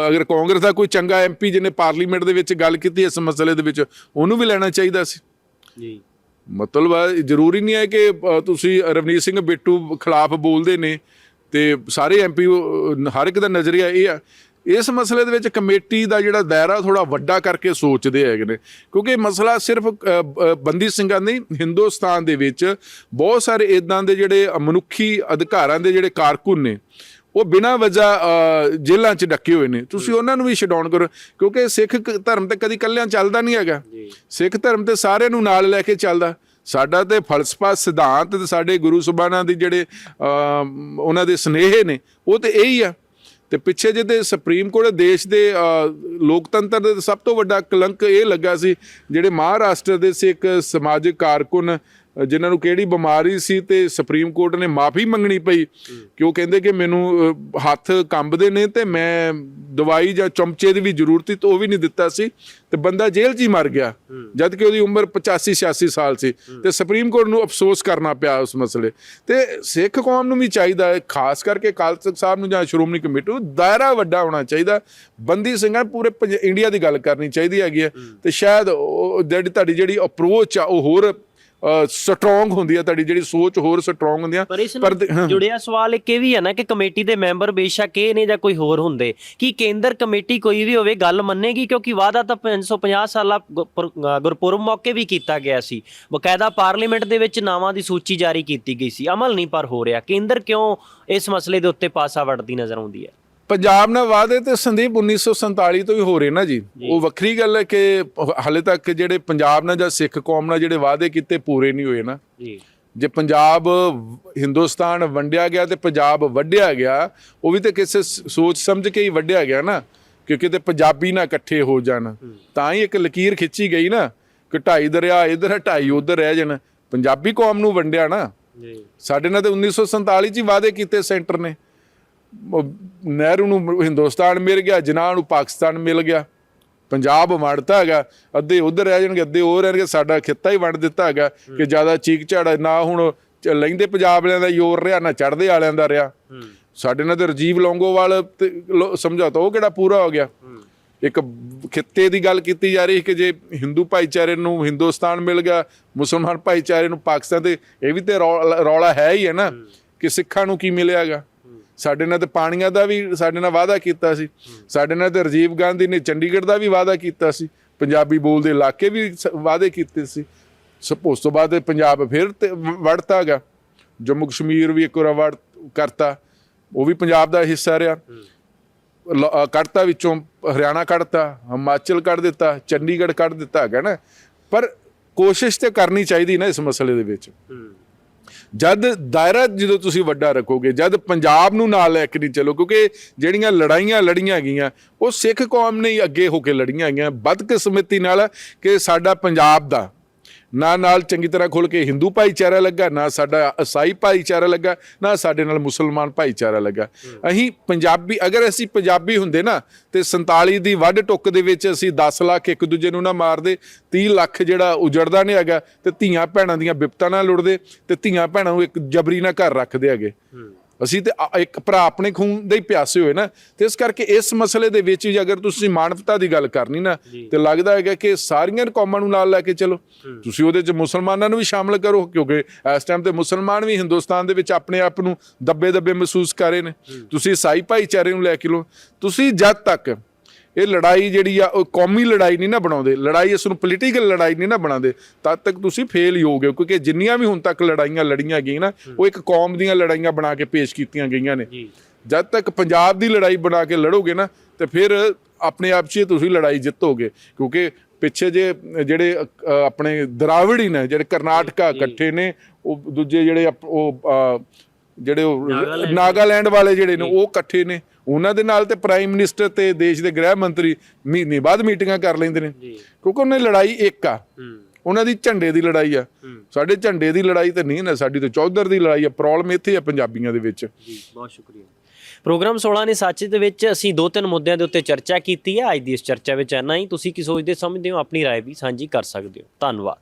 ਅਗਰ ਕਾਂਗਰਸ ਦਾ ਕੋਈ ਚੰਗਾ ਐਮਪੀ ਜਿਹਨੇ ਪਾਰਲੀਮੈਂਟ ਦੇ ਵਿੱਚ ਗੱਲ ਕੀਤੀ ਇਸ ਮਸਲੇ ਦੇ ਵਿੱਚ ਉਹਨੂੰ ਵੀ ਲੈਣਾ ਚਾਹੀਦਾ ਸੀ। ਜੀ। ਮਤਲਬ ਜ਼ਰੂਰੀ ਨਹੀਂ ਹੈ ਕਿ ਤੁਸੀਂ ਰਵਨੀਤ ਸਿੰਘ ਬਿੱਟੂ ਖਿਲਾਫ ਬੋਲਦੇ ਨੇ ਤੇ ਸਾਰੇ ਐਮਪੀ ਹਰ ਇੱਕ ਦਾ ਨਜ਼ਰੀਆ ਇਹ ਆ। ਇਸ ਮਸਲੇ ਦੇ ਵਿੱਚ ਕਮੇਟੀ ਦਾ ਜਿਹੜਾ ਦਾਇਰਾ ਥੋੜਾ ਵੱਡਾ ਕਰਕੇ ਸੋਚਦੇ ਹੈਗੇ ਨੇ। ਕਿਉਂਕਿ ਮਸਲਾ ਸਿਰਫ ਬੰਦੀ ਸਿੰਘਾਂ ਨਹੀਂ, ਹਿੰਦੁਸਤਾਨ ਦੇ ਵਿੱਚ ਬਹੁਤ ਸਾਰੇ ਇਦਾਂ ਦੇ ਜਿਹੜੇ ਮਨੁੱਖੀ ਅਧਿਕਾਰਾਂ ਦੇ ਜਿਹੜੇ ਕਾਰਕੁਨ ਨੇ ਉਹ ਬਿਨਾਂ ਵਜ੍ਹਾ ਜੇਲ੍ਹਾਂ 'ਚ ਡੱਕੇ ਹੋਏ ਨੇ। ਤੁਸੀਂ ਉਹਨਾਂ ਨੂੰ ਵੀ ਛਡਾਉਣ ਕਰੋ ਕਿਉਂਕਿ ਸਿੱਖ ਧਰਮ ਤੇ ਕਦੀ ਕੱਲਿਆਂ ਚੱਲਦਾ ਨਹੀਂ ਹੈਗਾ। ਸਿੱਖ ਧਰਮ ਤੇ ਸਾਰਿਆਂ ਨੂੰ ਨਾਲ ਲੈ ਕੇ ਚੱਲਦਾ। ਸਾਡਾ ਤੇ ਫਲਸਫਾ ਸਿਧਾਂਤ ਤੇ ਸਾਡੇ ਗੁਰੂ ਸੁਬਾਨਾਂ ਦੀ ਜਿਹੜੇ ਉਹਨਾਂ ਦੇ ਸਨੇਹ ਨੇ ਉਹ ਤੇ ਇਹੀ ਆ। ਤੇ ਪਿੱਛੇ ਜਿਹੇ ਤੇ ਸੁਪਰੀਮ ਕੋਰਟ ਦੇਸ਼ ਦੇ ਲੋਕਤੰਤਰ ਦੇ ਸਭ ਤੋਂ ਵੱਡਾ ਕਲੰਕ ਇਹ ਲੱਗਾ ਸੀ ਜਿਹੜੇ ਮਹਾਰਾਸ਼ਟਰ ਦੇ ਸੀ ਇੱਕ ਸਮਾਜਿਕ ਕਾਰਕੁਨ ਜਿਨ੍ਹਾਂ ਨੂੰ ਕਿਹੜੀ ਬਿਮਾਰੀ ਸੀ ਤੇ ਸੁਪਰੀਮ ਕੋਰਟ ਨੇ ਮਾਫੀ ਮੰਗਣੀ ਪਈ ਕਿ ਉਹ ਕਹਿੰਦੇ ਕਿ ਮੈਨੂੰ ਹੱਥ ਕੰਬਦੇ ਨੇ ਤੇ ਮੈਂ ਦਵਾਈ ਜਾਂ ਚਮਚੇ ਦੀ ਵੀ ਜ਼ਰੂਰਤ ਸੀ ਤੇ ਉਹ ਵੀ ਨਹੀਂ ਦਿੱਤਾ ਸੀ ਤੇ ਬੰਦਾ ਜੇਲ੍ਹ 'ਚ ਹੀ ਮਰ ਗਿਆ ਜਦ ਕਿ ਉਹਦੀ ਉਮਰ 85 86 ਸਾਲ ਸੀ ਤੇ ਸੁਪਰੀਮ ਕੋਰਟ ਨੂੰ ਅਫਸੋਸ ਕਰਨਾ ਪਿਆ ਉਸ ਮਸਲੇ ਤੇ ਸਿੱਖ ਕੌਮ ਨੂੰ ਵੀ ਚਾਹੀਦਾ ਹੈ ਖਾਸ ਕਰਕੇ ਅਕਾਲ ਤਖਤ ਸਾਹਿਬ ਨੂੰ ਜਾਂ ਸ਼੍ਰੋਮਣੀ ਕਮੇਟੀ ਨੂੰ ਦਾਇਰਾ ਵੱਡਾ ਹੋਣਾ ਚਾਹੀਦਾ। ਬੰਦੀ ਸਿੰਘਾਂ ਪੂਰੇ ਇੰਡੀਆ ਦੀ ਗੱਲ ਕਰਨੀ ਚਾਹੀਦੀ ਹੈਗੀ ਹੈ ਤੇ ਸ਼ਾਇਦ ਉਹ ਜਿਹੜੀ ਤੁਹਾਡੀ ਜਿਹੜੀ ਅਪਰੋਚ ਆ ਉਹ ਹੋਰ ਸਟਰੋਂਗ ਹੁੰਦੀ ਆ ਤੁਹਾਡੀ ਜਿਹੜੀ ਸੋਚ ਹੋਰ ਸਟਰੋਂਗ ਹੁੰਦੀ ਆ। ਪਰ ਇਸ ਨਾਲ। ਜੁੜਿਆ ਸਵਾਲ ਇੱਕ ਇਹ ਵੀ ਹੈ ਨਾ ਕਿ ਕਮੇਟੀ ਦੇ ਮੈਂਬਰ ਬੇਸ਼ੱਕ ਇਹ ਨੇ ਜਾਂ ਕੋਈ ਹੋਰ ਹੁੰਦੇ। ਕੀ ਕੇਂਦਰ ਕਮੇਟੀ ਕੋਈ ਵੀ ਹੋਵੇ ਗੱਲ ਮੰਨੇਗੀ? ਕਿਉਂਕਿ ਵਾਅਦਾ ਤਾਂ 550 ਸਾਲਾ ਗੁਰਪੁਰਬ ਮੌਕੇ ਵੀ ਕੀਤਾ ਗਿਆ ਸੀ। ਬਕਾਇਦਾ ਪਾਰਲੀਮੈਂਟ ਦੇ ਵਿੱਚ ਨਾਵਾਂ ਦੀ ਸੂਚੀ ਜਾਰੀ ਕੀਤੀ ਗਈ ਸੀ। ਅਮਲ ਨਹੀਂ ਪਰ ਹੋ ਰਿਹਾ। ਕੇਂਦਰ ਕਿਉਂ ਇਸ ਮਸਲੇ ਦੇ ਉੱਤੇ ਪਾਸਾ ਵੜਦੀ ਨਜ਼ਰ ਆਉਂਦੀ ਹੈ? ਪੰਜਾਬ ਨਾਲ ਵਾਅਦੇ ਤੇ ਸੰਦੀਪ 1947 ਤੋਂ ਹੀ ਹੋ ਰਹੇ ਨਾ ਜੀ। ਉਹ ਵੱਖਰੀ ਗੱਲ ਹੈ ਕਿ ਹਾਲੇ ਤੱਕ ਜਿਹੜੇ ਪੰਜਾਬ ਨਾਲ ਜਾਂ ਸਿੱਖ ਕੌਮ ਨਾਲ ਜਿਹੜੇ ਵਾਅਦੇ ਕੀਤੇ ਪੂਰੇ ਨਹੀਂ ਹੋਏ ਨਾ। ਜੀ। ਜੇ ਪੰਜਾਬ ਹਿੰਦੁਸਤਾਨ ਵੰਡਿਆ ਗਿਆ ਤੇ ਪੰਜਾਬ ਵੱਢਿਆ ਗਿਆ ਉਹ ਵੀ ਤੇ ਕਿਸੇ ਸੋਚ ਸਮਝ ਕੇ ਹੀ ਵੱਢਿਆ ਗਿਆ ਨਾ ਕਿ ਕਿਤੇ ਪੰਜਾਬੀ ਨਾ ਇਕੱਠੇ ਹੋ ਜਾਣ। ਤਾਂ ਹੀ ਇੱਕ ਲਕੀਰ ਖਿੱਚੀ ਗਈ ਨਾ ਕਿ ਢਾਈ ਦਰਿਆ ਇਧਰ ਢਾਈ ਉਧਰ ਰਹਿ ਜਾਣ। ਪੰਜਾਬੀ ਕੌਮ ਨੂੰ ਵੰਡਿਆ ਨਾ। ਜੀ। ਸਾਡੇ ਨਾਲ ਤੇ 1947 ਚ ਹੀ ਵਾਅਦੇ ਕੀਤੇ ਸੈਂਟਰ ਨੇ। ਨਹਿਰੂ ਨੂੰ ਹਿੰਦੁਸਤਾਨ ਮਿਲ ਗਿਆ ਜਿਨਾਹ ਨੂੰ ਪਾਕਿਸਤਾਨ ਮਿਲ ਗਿਆ। ਪੰਜਾਬ ਵੰਡਤਾ ਹੈਗਾ ਅੱਧੇ ਉਧਰ ਰਹਿ ਜਾਣਗੇ ਅੱਧੇ ਹੋਰ ਰਹਿਣਗੇ ਸਾਡਾ ਖਿੱਤਾ ਹੀ ਵੰਡ ਦਿੱਤਾ ਹੈਗਾ ਕਿ ਜ਼ਿਆਦਾ ਚੀਕ ਝਾੜਾ ਨਾ ਹੁਣ ਲੈਂਦੇ ਪੰਜਾਬ ਵਾਲਿਆਂ ਦਾ ਜ਼ੋਰ ਰਿਹਾ ਨਾ ਚੜਦੇ ਵਾਲਿਆਂ ਦਾ ਰਿਹਾ। ਸਾਡੇ ਨਾਲ ਤੇ ਰਜੀਵ ਲੌਂਗੋਵਾਲ ਸਮਝੌਤਾ ਉਹ ਕਿਹੜਾ ਪੂਰਾ ਹੋ ਗਿਆ। ਇੱਕ ਖਿੱਤੇ ਦੀ ਗੱਲ ਕੀਤੀ ਜਾ ਰਹੀ ਹੈ ਕਿ ਜੇ ਹਿੰਦੂ ਭਾਈਚਾਰੇ ਨੂੰ ਹਿੰਦੁਸਤਾਨ ਮਿਲ ਗਿਆ ਮੁਸਲਮਾਨ ਭਾਈਚਾਰੇ ਨੂੰ ਪਾਕਿਸਤਾਨ ਤੇ ਇਹ ਵੀ ਤੇ ਰੌਲਾ ਹੈ ਹੀ ਹੈ ਨਾ ਕਿ ਸਿੱਖਾਂ ਨੂੰ ਕੀ ਮਿਲਿਆਗਾ ਸਾਡੇ ਨਾਲ ਤੇ ਪਾਣੀਆਂ ਦਾ ਵੀ ਸਾਡੇ ਨਾਲ ਵਾਅਦਾ ਕੀਤਾ ਸੀ। ਸਾਡੇ ਨਾਲ ਤੇ ਰਾਜੀਵ ਗਾਂਧੀ ਨੇ ਚੰਡੀਗੜ੍ਹ ਦਾ ਵੀ ਵਾਅਦਾ ਕੀਤਾ ਸੀ। ਪੰਜਾਬੀ ਬੋਲਦੇ ਇਲਾਕੇ ਵੀ ਸ- ਵਾਅਦੇ ਕੀਤੇ ਸੀ। ਸਭ ਉਸ ਤੋਂ ਬਾਅਦ ਪੰਜਾਬ ਫਿਰ ਵੜਤਾ ਗਾ। ਜੰਮੂ ਕਸ਼ਮੀਰ ਵੀ ਇੱਕ ਵਾਰ ਵੜ ਕਰਤਾ। ਉਹ ਵੀ ਪੰਜਾਬ ਦਾ ਹਿੱਸਾ ਰਿਹਾ। ਲ- ਕੱਢਤਾ ਵਿੱਚੋਂ, ਹਰਿਆਣਾ ਕੱਢਤਾ, ਹਿਮਾਚਲ ਕੱਢ ਦਿੱਤਾ, ਚੰਡੀਗੜ੍ਹ ਕੱਢ ਦਿੱਤਾ ਹੈਗਾ ਨਾ। ਪਰ ਕੋਸ਼ਿਸ਼ ਤੇ ਕਰਨੀ ਚਾਹੀਦੀ ਨਾ ਇਸ ਮਸਲੇ ਦੇ ਵਿੱਚ। ਜਦ ਦਾਇਰਾ ਜਦੋਂ ਤੁਸੀਂ ਵੱਡਾ ਰੱਖੋਗੇ, ਜਦ ਪੰਜਾਬ ਨੂੰ ਨਾਲ ਲੈ ਕੇ ਨਹੀਂ ਚੱਲੋ, ਕਿਉਂਕਿ ਜਿਹੜੀਆਂ ਲੜਾਈਆਂ ਲੜੀਆਂ ਹੈਗੀਆਂ ਉਹ ਸਿੱਖ ਕੌਮ ਨੇ ਹੀ ਅੱਗੇ ਹੋ ਕੇ ਲੜੀਆਂ ਹੈਗੀਆਂ ਬਦਕਿਸਮਤੀ ਨਾਲ ਕਿ ਸਾਡਾ ਪੰਜਾਬ ਦਾ ਨਾ ਨਾਲ ਚੰਗੀ ਤਰ੍ਹਾਂ ਖੁੱਲ ਕੇ ਹਿੰਦੂ ਭਾਈਚਾਰਾ ਲੱਗਾ ਨਾ ਸਾਡਾ ਈਸਾਈ ਭਾਈਚਾਰਾ ਲੱਗਾ ਨਾ ਸਾਡੇ ਨਾਲ ਮੁਸਲਮਾਨ ਭਾਈਚਾਰਾ ਲੱਗਾ। ਅਸੀਂ ਪੰਜਾਬੀ ਅਗਰ ਅਸੀਂ ਪੰਜਾਬੀ ਹੁੰਦੇ ਨਾ ਤੇ 47 ਦੀ ਵੱਢ ਟੁੱਕ ਦੇ ਵਿੱਚ ਅਸੀਂ 10 ਲੱਖ ਇੱਕ ਦੂਜੇ ਨੂੰ ਨਾ ਮਾਰਦੇ 30 ਲੱਖ ਜਿਹੜਾ ਉਜੜਦਾ ਨਹੀਂ ਹੈਗਾ ਤੇ ਧੀਆਂ ਭੈਣਾਂ ਦੀਆਂ ਬਿਪਤਾ ਨਾਲ ਲੁੜਦੇ ਤੇ ਧੀਆਂ ਭੈਣਾਂ ਨੂੰ ਇੱਕ ਜਬਰੀ ਨਾਲ ਘਰ ਰੱਖਦੇ ਹੈਗੇ। ਅਸੀਂ ਤੇ ਇੱਕ ਭਰਾ ਆਪਣੇ ਖੂਨ ਦੇ ਹੀ ਪਿਆਸੇ ਹੋਏ ਨਾ ਤੇ ਇਸ ਕਰਕੇ ਇਸ ਮਸਲੇ ਦੇ ਵਿੱਚ ਵੀ ਅਗਰ ਤੁਸੀਂ ਮਾਨਵਤਾ ਦੀ ਗੱਲ ਕਰਨੀ ਨਾ ਤੇ ਲੱਗਦਾ ਹੈਗਾ ਕਿ ਸਾਰੀਆਂ ਕੌਮਾਂ ਨੂੰ ਨਾਲ ਲੈ ਕੇ ਚਲੋ। ਤੁਸੀਂ ਉਹਦੇ 'ਚ ਮੁਸਲਮਾਨਾਂ ਨੂੰ ਵੀ ਸ਼ਾਮਲ ਕਰੋ ਕਿਉਂਕਿ ਇਸ ਟਾਈਮ ਤੇ ਮੁਸਲਮਾਨ ਵੀ ਹਿੰਦੁਸਤਾਨ ਦੇ ਵਿੱਚ ਆਪਣੇ ਆਪ ਨੂੰ ਦੱਬੇ ਦੱਬੇ ਮਹਿਸੂਸ ਕਰ ਰਹੇ ਨੇ। ਤੁਸੀਂ ਈਸਾਈ ਭਾਈਚਾਰੇ ਨੂੰ ਲੈ ਕੇ ਲੋ ਤੁਸੀਂ ਜਦ ਤੱਕ ਇਹ ਲੜਾਈ ਜਿਹੜੀ ਆ ਉਹ ਕੌਮੀ ਲੜਾਈ ਨਹੀਂ ਨਾ ਬਣਾਉਂਦੇ। ਲੜਾਈ ਇਸ ਨੂੰ ਪੋਲੀਟੀਕਲ ਲੜਾਈ ਨਹੀਂ ਨਾ ਬਣਾਉਂਦੇ। ਤਦ ਤੱਕ ਤੁਸੀਂ ਫੇਲ ਹੀ ਹੋਗੇ ਕਿਉਂਕਿ ਜਿੰਨੀਆਂ ਵੀ ਹੁਣ ਤੱਕ ਲੜਾਈਆਂ ਲੜੀਆਂ ਗਈਆਂ ਨਾ ਉਹ ਇੱਕ ਕੌਮ ਦੀਆਂ ਲੜਾਈਆਂ ਬਣਾ ਕੇ ਪੇਸ਼ ਕੀਤੀਆਂ ਗਈਆਂ ਨੇ। ਜਦ ਤੱਕ ਪੰਜਾਬ ਦੀ ਲੜਾਈ ਬਣਾ ਕੇ ਲੜੋਗੇ ਨਾ ਤੇ ਫਿਰ ਆਪਣੇ ਆਪ 'ਚ ਹੀ ਤੁਸੀਂ ਲੜਾਈ ਜਿੱਤੋਗੇ। ਕਿਉਂਕਿ ਪਿੱਛੇ ਜੇ ਜਿਹੜੇ ਆਪਣੇ ਦਰਾਵੜੀ ਨੇ ਜਿਹੜੇ ਕਰਨਾਟਕਾ ਇਕੱਠੇ ਨੇ ਉਹ ਦੂਜੇ ਜਿਹੜੇ ਉਹ ਜਿਹੜੇ। ਨਾਗਾਲੈਂਡ ਵਾਲੇ ਜਿਹੜੇ ਨੇ ਉਹ ਇਕੱਠੇ ਨੇ। ਉਹਨਾਂ ਦੇ ਨਾਲ ਤੇ ਪ੍ਰਾਈਮ ਮਿਨਿਸਟਰ ਤੇ ਦੇਸ਼ ਦੇ ਗ੍ਰਹਿ ਮੰਤਰੀ ਮਹੀਨੇ ਬਾਅਦ ਮੀਟਿੰਗਾਂ ਕਰ ਲੈਂਦੇ ਨੇ ਜੀ ਕਿਉਂਕਿ ਉਹਨਾਂ ਦੀ ਲੜਾਈ ਇੱਕ ਆ ਹੂੰ ਉਹਨਾਂ ਦੀ ਝੰਡੇ ਦੀ ਲੜਾਈ ਆ ਹੂੰ ਸਾਡੇ ਝੰਡੇ ਦੀ ਲੜਾਈ ਤੇ ਨਹੀਂ ਨਾ ਸਾਡੀ ਤੇ ਚੌਧਰ ਦੀ ਲੜਾਈ ਆ ਪ੍ਰੋਬਲਮ ਇੱਥੇ ਆ ਪੰਜਾਬੀਆਂ ਦੇ ਵਿੱਚ ਜੀ ਬਹੁਤ ਸ਼ੁਕਰੀਆ ਪ੍ਰੋਗਰਾਮ 16 ਨੇ ਸੱਚ ਦੇ ਵਿੱਚ ਅਸੀਂ ਦੋ ਤਿੰਨ ਮੁੱਦਿਆਂ ਦੇ ਉੱਤੇ ਚਰਚਾ ਕੀਤੀ ਹੈ ਅੱਜ ਦੀ ਇਸ ਚਰਚਾ ਵਿੱਚ ਇੰਨਾ ਹੀ ਤੁਸੀਂ ਕੀ ਸੋਚਦੇ ਸਮਝਦੇ ਹੋ ਆਪਣੀ رائے ਵੀ ਸਾਂਝੀ ਕਰ ਸਕਦੇ ਹੋ ਧੰਨਵਾਦ